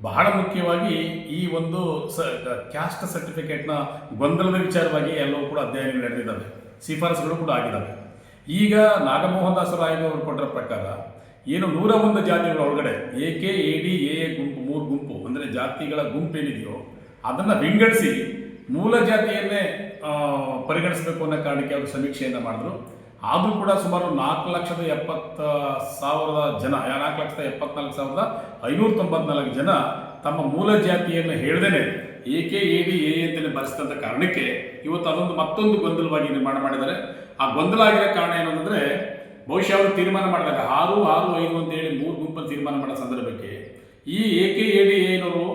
ಬಹಳ ಮುಖ್ಯವಾಗಿ ಈ ಒಂದು ಸ ಕ್ಯಾಸ್ಟ್ ಸರ್ಟಿಫಿಕೇಟ್ನ ಗೊಂದಲದ ವಿಚಾರವಾಗಿ ಎಲ್ಲವೂ ಕೂಡ ಅಧ್ಯಯನ ನಡೆದಿದ್ದಾವೆ. ಶಿಫಾರಸುಗಳು ಕೂಡ ಆಗಿದ್ದಾವೆ. ಈಗ ನಾಗಮೋಹನ್ ದಾಸ್ ರಾಯ್ನವರು ಕೊಟ್ಟರ ಪ್ರಕಾರ ಏನು ನೂರ ಒಂದು ಜಾತಿಗಳ ಒಳಗಡೆ A K A D A A ಗುಂಪು, ಮೂರು ಗುಂಪು, ಅಂದರೆ ಜಾತಿಗಳ ಗುಂಪು ಏನಿದೆಯೋ ಅದನ್ನು ವಿಂಗಡಿಸಿ ಮೂಲ ಜಾತಿಯನ್ನೇ ಪರಿಗಣಿಸಬೇಕು ಅನ್ನೋ ಕಾರಣಕ್ಕೆ ಅವರು ಸಮೀಕ್ಷೆಯನ್ನು ಮಾಡಿದ್ರು. ಆದರೂ ಕೂಡ ಸುಮಾರು ನಾಲ್ಕು ಲಕ್ಷದ ಎಪ್ಪತ್ತ ಸಾವಿರದ ಜನ ನಾಲ್ಕು ಲಕ್ಷದ ಎಪ್ಪತ್ನಾಲ್ಕು ಸಾವಿರದ ಐನೂರ ತೊಂಬತ್ನಾಲ್ಕು ಜನ ತಮ್ಮ ಮೂಲ ಜಾತಿಯನ್ನು ಹೇಳ್ದೇನೆ ಏಕೆ ಎ ಡಿ, ಎ ಅಂತಲೇ ಬರೆಸಿದಂಥ ಕಾರಣಕ್ಕೆ ಇವತ್ತು ಅದೊಂದು ಮತ್ತೊಂದು ಗೊಂದಲವಾಗಿ ನಿರ್ಮಾಣ ಮಾಡಿದ್ದಾರೆ. ಆ ಗೊಂದಲ ಆಗಿರೋ ಕಾರಣ ಏನು ಅಂತಂದರೆ, ಬಹುಶಃ ಅವರು ತೀರ್ಮಾನ ಮಾಡಿದಾಗ ಆರು ಆರು, ಐದು ಅಂತ ಹೇಳಿ ಮೂರು ಗುಂಪಲ್ಲಿ ತೀರ್ಮಾನ ಮಾಡೋ ಸಂದರ್ಭಕ್ಕೆ ಈ ಎಕೆ ಎ ಡಿ ಏನವರು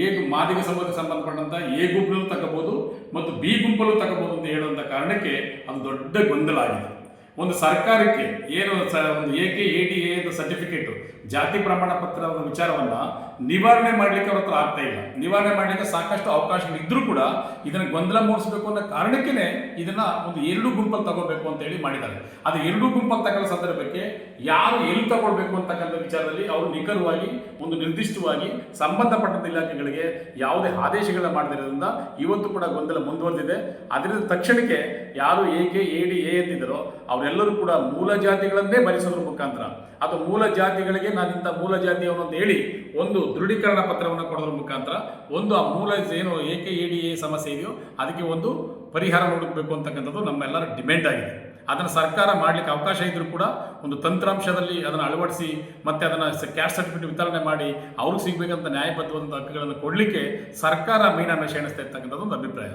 ಎ ಮಾದಿಗ ಸಮೂಹಕ್ಕೆ ಸಂಬಂಧಪಟ್ಟಂಥ ಎ ಗುಂಪಲ್ಲೂ ತಗೋಬೋದು ಮತ್ತು ಬಿ ಗುಂಪಲ್ಲೂ ತಗೋಬೋದು ಅಂತ ಹೇಳುವಂಥ ಕಾರಣಕ್ಕೆ ಅದು ದೊಡ್ಡ ಗೊಂದಲ ಆಗಿದೆ. ಒಂದು ಸರ್ಕಾರಕ್ಕೆ ಏನು ಒಂದು A K A D A certificate ಜಾತಿ ಪ್ರಮಾಣ ಪತ್ರದ ವಿಚಾರವನ್ನ ನಿವಾರಣೆ ಮಾಡಲಿಕ್ಕೆ ಅವ್ರ ಹತ್ರ ಆಗ್ತಾ ಇಲ್ಲ. ನಿವಾರಣೆ ಮಾಡಲಿಕ್ಕೆ ಸಾಕಷ್ಟು ಅವಕಾಶಗಳಿದ್ರೂ ಕೂಡ ಇದನ್ನು ಗೊಂದಲ ಮೂಡಿಸಬೇಕು ಅನ್ನೋ ಕಾರಣಕ್ಕೇ ಇದನ್ನ ಒಂದು ಎರಡು ಗುಂಪಲ್ಲಿ ತಗೋಬೇಕು ಅಂತ ಹೇಳಿ ಮಾಡಿದ್ದಾರೆ. ಅದು ಎರಡು ಗುಂಪಲ್ಲಿ ತಗೊಳ್ಳೋ ಸಂದರ್ಭಕ್ಕೆ ಯಾರು ಎಲ್ಲಿ ತಗೊಳ್ಬೇಕು ಅಂತಕ್ಕಂಥ ವಿಚಾರದಲ್ಲಿ ಅವರು ನಿಖರವಾಗಿ ಒಂದು ನಿರ್ದಿಷ್ಟವಾಗಿ ಸಂಬಂಧಪಟ್ಟ ಇಲಾಖೆಗಳಿಗೆ ಯಾವುದೇ ಆದೇಶಗಳನ್ನ ಮಾಡದಿರೋದ್ರಿಂದ ಇವತ್ತು ಕೂಡ ಗೊಂದಲ ಮುಂದುವರೆದಿದೆ. ಅದರಿಂದ ತಕ್ಷಣಕ್ಕೆ ಯಾರು ಏಕೆ ಎ ಡಿ ಎ ಎಂದಿದ್ದಾರೋ ಅವರೆಲ್ಲರೂ ಕೂಡ ಮೂಲ ಜಾತಿಗಳನ್ನೇ ಭರಿಸೋದ್ರ ಮುಖಾಂತರ. ಅದು ಮೂಲ ಜಾತಿಗಳಿಗೆ ನಾನು ಇಂಥ ಮೂಲ ಜಾತಿಯವನು ಅಂತ ಹೇಳಿ ಒಂದು ದೃಢೀಕರಣ ಪತ್ರವನ್ನು ಕೊಡೋದ್ರ ಮುಖಾಂತರ ಒಂದು ಆ ಮೂಲ ಏನು ಏಕೆ ಎ ಡಿ ಎ ಸಮಸ್ಯೆ ಇದೆಯೋ ಅದಕ್ಕೆ ಒಂದು ಪರಿಹಾರ ಹುಡುಕಬೇಕು ಅಂತಕ್ಕಂಥದ್ದು ನಮ್ಮೆಲ್ಲರ ಡಿಮ್ಯಾಂಡ್ ಆಗಿದೆ. ಅದನ್ನು ಸರ್ಕಾರ ಮಾಡಲಿಕ್ಕೆ ಅವಕಾಶ ಇದ್ರೂ ಕೂಡ ಒಂದು ತಂತ್ರಾಂಶದಲ್ಲಿ ಅದನ್ನು ಅಳವಡಿಸಿ ಮತ್ತೆ ಅದನ್ನು ಕ್ಯಾಶ್ ಸರ್ಟಿಫಿಕೇಟ್ ವಿತರಣೆ ಮಾಡಿ ಅವ್ರಿಗೆ ಸಿಗಬೇಕಂತ ನ್ಯಾಯಬದ್ಧವಾದಂಥ ಹಕ್ಕುಗಳನ್ನು ಕೊಡಲಿಕ್ಕೆ ಸರ್ಕಾರ ಮೀನಾಮೇಷ ಎಣಿಸ್ತಾ ಇರ್ತಕ್ಕಂಥದ್ದು ಒಂದು ಅಭಿಪ್ರಾಯ.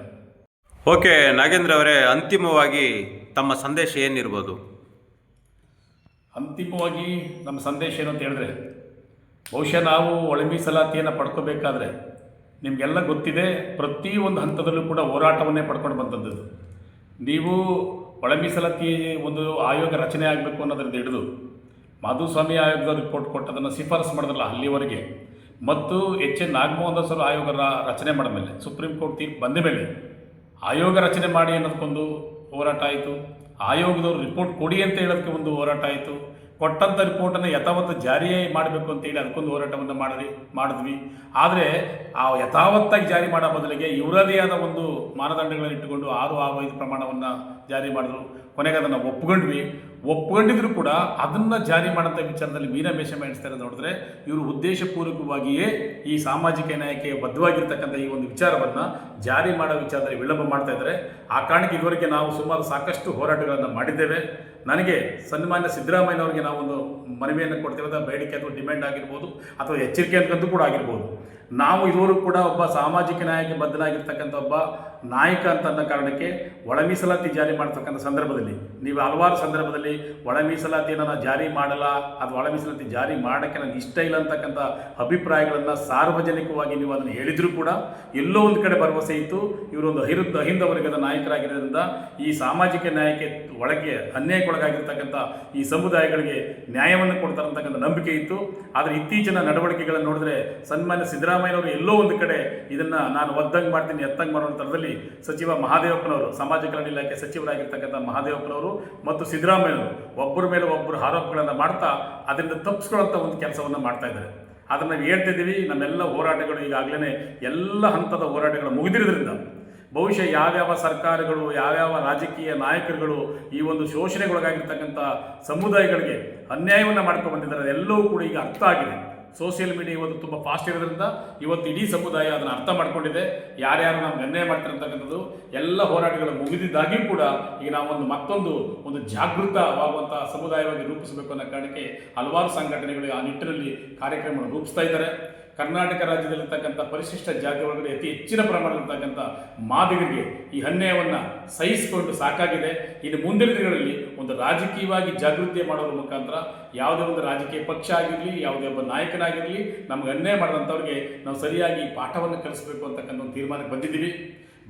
ಓಕೆ ನಾಗೇಂದ್ರ ಅವರೇ, ಅಂತಿಮವಾಗಿ ತಮ್ಮ ಸಂದೇಶ ಏನಿರ್ಬೋದು? ಅಂತಿಮವಾಗಿ ನಮ್ಮ ಸಂದೇಶ ಏನು ಅಂತ ಹೇಳಿದ್ರೆ, ಬಹುಶಃ ನಾವು ಒಳ ಮೀಸಲಾತಿಯನ್ನು ಪಡ್ಕೋಬೇಕಾದ್ರೆ ನಿಮಗೆಲ್ಲ ಗೊತ್ತಿದೆ ಪ್ರತಿಯೊಂದು ಹಂತದಲ್ಲೂ ಕೂಡ ಹೋರಾಟವನ್ನೇ ಪಡ್ಕೊಂಡು ಬಂದದ್ದು. ನೀವು ಒಳ ಮೀಸಲಾತಿ ಒಂದು ಆಯೋಗ ರಚನೆ ಆಗಬೇಕು ಅನ್ನೋದ್ರಿಂದ ಹಿಡಿದು ಮಾಧುಸ್ವಾಮಿ ಆಯೋಗದ ರಿಪೋರ್ಟ್ ಕೊಟ್ಟದನ್ನು ಶಿಫಾರಸು ಮಾಡಿದ್ರಲ್ಲ ಅಲ್ಲಿವರೆಗೆ, ಮತ್ತು ಎಚ್ ಎನ್ ನಾಗಮೋಹನ್ ದಾಸರು ಆಯೋಗ ರಚನೆ ಮಾಡಿದ ಮೇಲೆ ಸುಪ್ರೀಂ ಕೋರ್ಟ್ ತೀರ್ಪು ಬಂದ ಮೇಲೆ ಆಯೋಗ ರಚನೆ ಮಾಡಿ ಅನ್ನೋದಕ್ಕೊಂದು ಹೋರಾಟ ಆಯಿತು. ಆಯೋಗದವರು ರಿಪೋರ್ಟ್ ಕೊಡಿ ಅಂತ ಹೇಳೋದಕ್ಕೆ ಒಂದು ಹೋರಾಟ ಆಯಿತು. ಕೊಟ್ಟಂಥ ರಿಪೋರ್ಟನ್ನು ಯಥಾವತ್ತು ಜಾರಿಯೇ ಮಾಡಬೇಕು ಅಂತೇಳಿ ಅದಕ್ಕೊಂದು ಹೋರಾಟವನ್ನು ಮಾಡಿದ್ವಿ ಮಾಡಿದ್ವಿ. ಆದರೆ ಆ ಯಥಾವತ್ತಾಗಿ ಜಾರಿ ಮಾಡೋ ಬದಲಿಗೆ ಇವರದೇ ಆದ ಒಂದು ಮಾನದಂಡಗಳನ್ನು ಇಟ್ಟುಕೊಂಡು ಆರು ಆರು ಐದು ಪ್ರಮಾಣವನ್ನು ಜಾರಿ ಮಾಡಿದ್ರು. ಕೊನೆಗೆ ಅದನ್ನು ಒಪ್ಕೊಂಡ್ವಿ. ಒಪ್ಕೊಂಡಿದ್ರು ಕೂಡ ಅದನ್ನು ಜಾರಿ ಮಾಡೋಂಥ ವಿಚಾರದಲ್ಲಿ ಮೀನಮೇಷ ಮಾಡಿಸ್ತಾರೆ ನೋಡಿದ್ರೆ ಇವರು ಉದ್ದೇಶಪೂರ್ವಕವಾಗಿಯೇ ಈ ಸಾಮಾಜಿಕ ನ್ಯಾಯಕ್ಕೆ ಬದ್ಧವಾಗಿರ್ತಕ್ಕಂಥ ಈ ಒಂದು ವಿಚಾರವನ್ನು ಜಾರಿ ಮಾಡೋ ವಿಚಾರದಲ್ಲಿ ವಿಳಂಬ ಮಾಡ್ತಾ ಇದ್ದಾರೆ. ಆ ಕಾರಣಕ್ಕೆ ಇದುವರೆಗೆ ನಾವು ಸುಮಾರು ಸಾಕಷ್ಟು ಹೋರಾಟಗಳನ್ನು ಮಾಡಿದ್ದೇವೆ. ನನಗೆ ಸನ್ಮಾನ್ಯ ಸಿದ್ದರಾಮಯ್ಯನವರಿಗೆ ನಾವೊಂದು ಮನವಿಯನ್ನು ಅಥವಾ ಬೇಡಿಕೆ ಅಥವಾ ಡಿಮ್ಯಾಂಡ್ ಆಗಿರ್ಬೋದು ಅಥವಾ ಎಚ್ಚರಿಕೆ ಅಂತಕ್ಕಂಥದ್ದು ಕೂಡ ಆಗಿರ್ಬೋದು. ನಾವು ಇವರು ಕೂಡ ಒಬ್ಬ ಸಾಮಾಜಿಕ ನ್ಯಾಯಕ್ಕೆ ಬದ್ಧನಾಗಿರ್ತಕ್ಕಂಥ ಒಬ್ಬ ನಾಯಕ ಅಂತ ಅನ್ನೋ ಕಾರಣಕ್ಕೆ ಒಳ ಮೀಸಲಾತಿ ಜಾರಿ ಮಾಡ್ತಕ್ಕಂಥ ಸಂದರ್ಭದಲ್ಲಿ, ನೀವು ಹಲವಾರು ಸಂದರ್ಭದಲ್ಲಿ ಒಳ ಮೀಸಲಾತಿಯನ್ನು ನಾನು ಜಾರಿ ಮಾಡಲ್ಲ ಅದು ಒಳ ಮೀಸಲಾತಿ ಜಾರಿ ಮಾಡೋಕ್ಕೆ ನನಗೆ ಇಷ್ಟ ಇಲ್ಲ ಅಂತಕ್ಕಂಥ ಅಭಿಪ್ರಾಯಗಳನ್ನು ಸಾರ್ವಜನಿಕವಾಗಿ ನೀವು ಅದನ್ನು ಹೇಳಿದರೂ ಕೂಡ ಎಲ್ಲೋ ಒಂದು ಕಡೆ ಭರವಸೆ ಇತ್ತು. ಇವರೊಂದು ಅಹಿರುದ್ಧ ಅಹಿಂದ ವರ್ಗದ ನಾಯಕರಾಗಿರೋದ್ರಿಂದ ಈ ಸಾಮಾಜಿಕ ನ್ಯಾಯಕ್ಕೆ ಒಳಗೆ ಅನ್ಯಾಯಕ್ಕೊಳಗಾಗಿರ್ತಕ್ಕಂಥ ಈ ಸಮುದಾಯಗಳಿಗೆ ನ್ಯಾಯವನ್ನು ಕೊಡ್ತಾರೆ ಅಂತಕ್ಕಂಥ ನಂಬಿಕೆ ಇತ್ತು. ಆದರೆ ಇತ್ತೀಚಿನ ನಡವಳಿಕೆಗಳನ್ನು ನೋಡಿದ್ರೆ ಸನ್ಮಾನ್ಯ ಸಿದ್ದರಾಮಯ್ಯನವರು ಎಲ್ಲೋ ಒಂದು ಕಡೆ ಇದನ್ನು ನಾನು ಒದ್ದಂಗೆ ಮಾಡ್ತೀನಿ, ಎತ್ತಂಗೆ ಮಾಡೋ ಥರದಲ್ಲಿ ಸಚಿವ ಮಹಾದೇವಪ್ಪನವರು ಸಮಾಜ ಕಲ್ಯಾಣ ಇಲಾಖೆ ಸಚಿವರಾಗಿರ್ತಕ್ಕಂಥ ಮಹಾದೇವಪ್ಪನವರು ಮತ್ತು ಸಿದ್ದರಾಮಯ್ಯವರು ಒಬ್ಬರ ಮೇಲೆ ಒಬ್ಬರು ಆರೋಪಗಳನ್ನು ಮಾಡ್ತಾ ಅದರಿಂದ ತಪ್ಪಿಸ್ಕೊಳ್ಳೋಂಥ ಒಂದು ಕೆಲಸವನ್ನು ಮಾಡ್ತಾ ಇದ್ದಾರೆ. ಅದನ್ನು ನಾವು ಹೇಳ್ತಿದ್ದೀವಿ ನಮ್ಮೆಲ್ಲ ಹೋರಾಟಗಳು ಈಗಾಗಲೇ ಎಲ್ಲ ಹಂತದ ಹೋರಾಟಗಳು ಮುಗಿದಿರೋದ್ರಿಂದ ಬಹುಶಃ ಯಾವ್ಯಾವ ಸರ್ಕಾರಗಳು, ಯಾವ್ಯಾವ ರಾಜಕೀಯ ನಾಯಕರುಗಳು ಈ ಒಂದು ಶೋಷಣೆಗೊಳಗಾಗಿರ್ತಕ್ಕಂಥ ಸಮುದಾಯಗಳಿಗೆ ಅನ್ಯಾಯವನ್ನು ಮಾಡ್ಕೊಂಡು ಬಂದಿದ್ದಾರೆ ಎಲ್ಲವೂ ಕೂಡ ಈಗ ಅರ್ಥ ಆಗಿದೆ. ಸೋಷಿಯಲ್ ಮೀಡಿಯಾ ಇವತ್ತು ತುಂಬ ಫಾಸ್ಟ್ ಇರೋದ್ರಿಂದ ಇವತ್ತು ಇಡೀ ಸಮುದಾಯ ಅದನ್ನು ಅರ್ಥ ಮಾಡ್ಕೊಂಡಿದೆ. ಯಾರ್ಯಾರು ನಾವು ನಿರ್ಣಯ ಮಾಡ್ತಿರ್ತಕ್ಕಂಥದ್ದು ಎಲ್ಲ ಹೋರಾಟಗಳು ಮುಗಿದಿದ್ದಾಗಿಯೂ ಕೂಡ ಈಗ ನಾವು ಒಂದು ಮತ್ತೊಂದು, ಒಂದು ಜಾಗೃತವಾಗುವಂಥ ಸಮುದಾಯವಾಗಿ ರೂಪಿಸಬೇಕು ಅನ್ನೋ ಕಾರಣಕ್ಕೆ ಹಲವಾರು ಸಂಘಟನೆಗಳು ಆ ನಿಟ್ಟಿನಲ್ಲಿ ಕಾರ್ಯಕ್ರಮವನ್ನು ರೂಪಿಸ್ತಾ ಇದ್ದಾರೆ. ಕರ್ನಾಟಕ ರಾಜ್ಯದಲ್ಲಿರ್ತಕ್ಕಂಥ ಪರಿಶಿಷ್ಟ ಜಾತಿ ಒಳಗಡೆ ಅತಿ ಹೆಚ್ಚಿನ ಪ್ರಮಾಣದಲ್ಲಿರ್ತಕ್ಕಂಥ ಮಾದಿಗರಿಗೆ ಈ ಅನ್ಯಾಯವನ್ನು ಸಹಿಸಿಕೊಂಡು ಸಾಕಾಗಿದೆ. ಇನ್ನು ಮುಂದಿನ ದಿನಗಳಲ್ಲಿ ಒಂದು ರಾಜಕೀಯವಾಗಿ ಜಾಗೃತಿ ಮಾಡೋದ್ರ ಮುಖಾಂತರ ಯಾವುದೇ ಒಂದು ರಾಜಕೀಯ ಪಕ್ಷ ಆಗಿರಲಿ, ಯಾವುದೇ ಒಬ್ಬ ನಾಯಕನಾಗಿರಲಿ, ನಮಗೆ ಅನ್ಯಾಯ ಮಾಡಿದಂಥವ್ರಿಗೆ ನಾವು ಸರಿಯಾಗಿ ಪಾಠವನ್ನು ಕಲಿಸಬೇಕು ಅಂತಕ್ಕಂಥ ಒಂದು ತೀರ್ಮಾನಕ್ಕೆ ಬಂದಿದ್ದೀವಿ.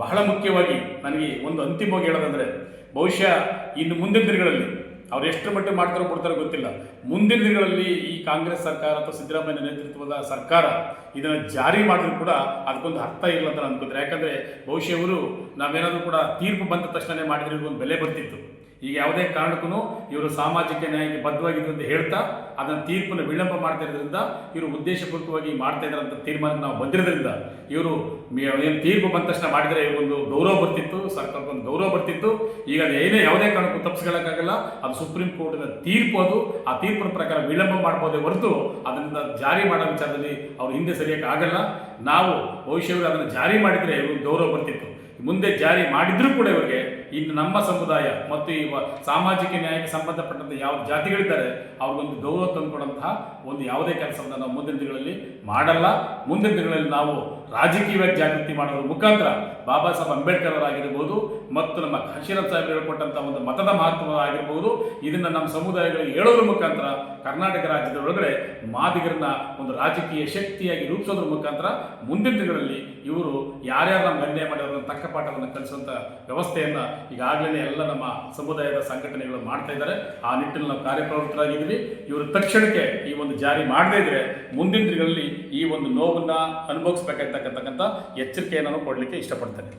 ಬಹಳ ಮುಖ್ಯವಾಗಿ ನನಗೆ ಒಂದು ಅಂತಿಮವಾಗಿ ಹೇಳೋದಂದರೆ, ಬಹುಶಃ ಇನ್ನು ಮುಂದಿನ ದಿನಗಳಲ್ಲಿ ಅವ್ರು ಎಷ್ಟು ಮಟ್ಟಿಗೆ ಮಾಡ್ತಾರೋ ಕೊಡ್ತಾರೋ ಗೊತ್ತಿಲ್ಲ. ಮುಂದಿನ ದಿನಗಳಲ್ಲಿ ಈ ಕಾಂಗ್ರೆಸ್ ಸರ್ಕಾರ ಅಥವಾ ಸಿದ್ದರಾಮಯ್ಯ ನೇತೃತ್ವದ ಸರ್ಕಾರ ಇದನ್ನು ಜಾರಿ ಮಾಡಿದ್ರು ಕೂಡ ಅದಕ್ಕೊಂದು ಅರ್ಥ ಇಲ್ಲ ಅಂತ ಅನ್ಕೋತಾರೆ ಯಾಕಂದರೆ ಬಹುಶಃ ಅವರು ನಾವೇನಾದರೂ ಕೂಡ ತೀರ್ಪು ಬಂದ ತಕ್ಷಣ ಮಾಡಿದ್ರೆ ಒಂದು ಬೆಲೆ ಬರ್ತಿತ್ತು. ಈಗ ಯಾವುದೇ ಕಾರಣಕ್ಕೂ ಇವರು ಸಾಮಾಜಿಕ ನ್ಯಾಯಕ್ಕೆ ಬದ್ಧವಾಗಿದ್ರು ಅಂತ ಹೇಳ್ತಾ ಅದನ್ನು ತೀರ್ಪನ್ನು ವಿಳಂಬ ಮಾಡ್ತಾ ಇರೋದ್ರಿಂದ, ಇವರು ಉದ್ದೇಶಪೂರ್ವಕವಾಗಿ ಮಾಡ್ತಾ ಇದ್ದಾರೆ ಅಂತ ತೀರ್ಮಾನ ನಾವು ಬಂದಿರೋದ್ರಿಂದ ಇವರು ಏನು ತೀರ್ಪು ಬಂದ ತಕ್ಷಣ ಮಾಡಿದರೆ ಒಂದು ಗೌರವ ಬರ್ತಿತ್ತು, ಸರ್ಕಾರಕ್ಕೆ ಒಂದು ಗೌರವ ಬರ್ತಿತ್ತು. ಈಗ ಏನೇ ಯಾವುದೇ ಕಾರಣಕ್ಕೂ ತಪ್ಪಿಸ್ಕೊಳ್ಳೋಕ್ಕಾಗಲ್ಲ ಅದು ಸುಪ್ರೀಂ ಕೋರ್ಟಿನ ತೀರ್ಪು ಅದು. ಆ ತೀರ್ಪಿನ ಪ್ರಕಾರ ವಿಳಂಬ ಮಾಡ್ಬೋದೇ ಹೊರತು ಅದರಿಂದ ಜಾರಿ ಮಾಡೋ ವಿಚಾರದಲ್ಲಿ ಅವ್ರು ಹಿಂದೆ ಸರಿಯಕ್ಕೆ ಆಗಲ್ಲ. ನಾವು ಭವಿಷ್ಯವಾಗಿ ಅದನ್ನು ಜಾರಿ ಮಾಡಿದರೆ ಇವ್ರಿಗೆ ಗೌರವ ಬರ್ತಿತ್ತು. ಮುಂದೆ ಜಾರಿ ಮಾಡಿದ್ರೂ ಕೂಡ ಇವರಿಗೆ ಇನ್ನು ನಮ್ಮ ಸಮುದಾಯ ಮತ್ತು ಈ ಸಾಮಾಜಿಕ ನ್ಯಾಯಕ್ಕೆ ಸಂಬಂಧಪಟ್ಟಂತೆ ಯಾವ ಜಾತಿಗಳಿದ್ದಾರೆ, ಅವ್ರಿಗೊಂದು ಗೌರವ ತಂದುಕೊಡುವಂತಹ ಒಂದು ಯಾವುದೇ ಕೆಲಸವನ್ನು ನಾವು ಮುಂದಿನ ದಿನಗಳಲ್ಲಿ ಮಾಡಲ್ಲ. ಮುಂದಿನ ದಿನಗಳಲ್ಲಿ ನಾವು ರಾಜಕೀಯವಾಗಿ ಜಾಗೃತಿ ಮಾಡೋದ್ರ ಮುಖಾಂತರ ಬಾಬಾ ಸಾಹೇಬ್ ಅಂಬೇಡ್ಕರ್ ಅವರಾಗಿರ್ಬೋದು ಮತ್ತು ನಮ್ಮ ಕಾಶೀನಾಥ್ ಸಾಹೇಬ್ ಹೇಳ್ಕೊಟ್ಟಂಥ ಒಂದು ಮತದ ಮಹತ್ವ ಆಗಿರ್ಬೋದು ಇದನ್ನು ನಮ್ಮ ಸಮುದಾಯಗಳಿಗೆ ಹೇಳೋದ್ರ ಮುಖಾಂತರ ಕರ್ನಾಟಕ ರಾಜ್ಯದ ಒಳಗಡೆ ಮಾದಿಗರನ್ನ ಒಂದು ರಾಜಕೀಯ ಶಕ್ತಿಯಾಗಿ ರೂಪಿಸೋದ್ರ ಮುಖಾಂತರ ಮುಂದಿನ ದಿನಗಳಲ್ಲಿ ಇವರು ಯಾರ್ಯಾರು ನಮ್ಮ ಅನ್ಯಾಯ ಮಾಡಿರೋದನ್ನ ತಕ್ಕ ಪಾಠವನ್ನು ಕಲಿಸುವಂಥ ವ್ಯವಸ್ಥೆಯನ್ನು ಈಗಾಗಲೇ ಎಲ್ಲ ನಮ್ಮ ಸಮುದಾಯದ ಸಂಘಟನೆಗಳು ಮಾಡ್ತಾ ಇದ್ದಾರೆ. ಆ ನಿಟ್ಟಿನಲ್ಲಿ ನಾವು ಕಾರ್ಯಪ್ರವೃತ್ತರಾಗಿದ್ದೀವಿ. ಇವರು ತಕ್ಷಣಕ್ಕೆ ಈ ಒಂದು ಜಾರಿ ಮಾಡದೇ ಇದ್ರೆ ಮುಂದಿನ ದಿನಗಳಲ್ಲಿ ಈ ಒಂದು ನೋವನ್ನು ಅನುಭವಿಸ್ಬೇಕಾಗ್ತಕ್ಕಂಥ ಎಚ್ಚರಿಕೆಯನ್ನು ನಾನು ಕೊಡಲಿಕ್ಕೆ ಇಷ್ಟಪಡ್ತೇನೆ.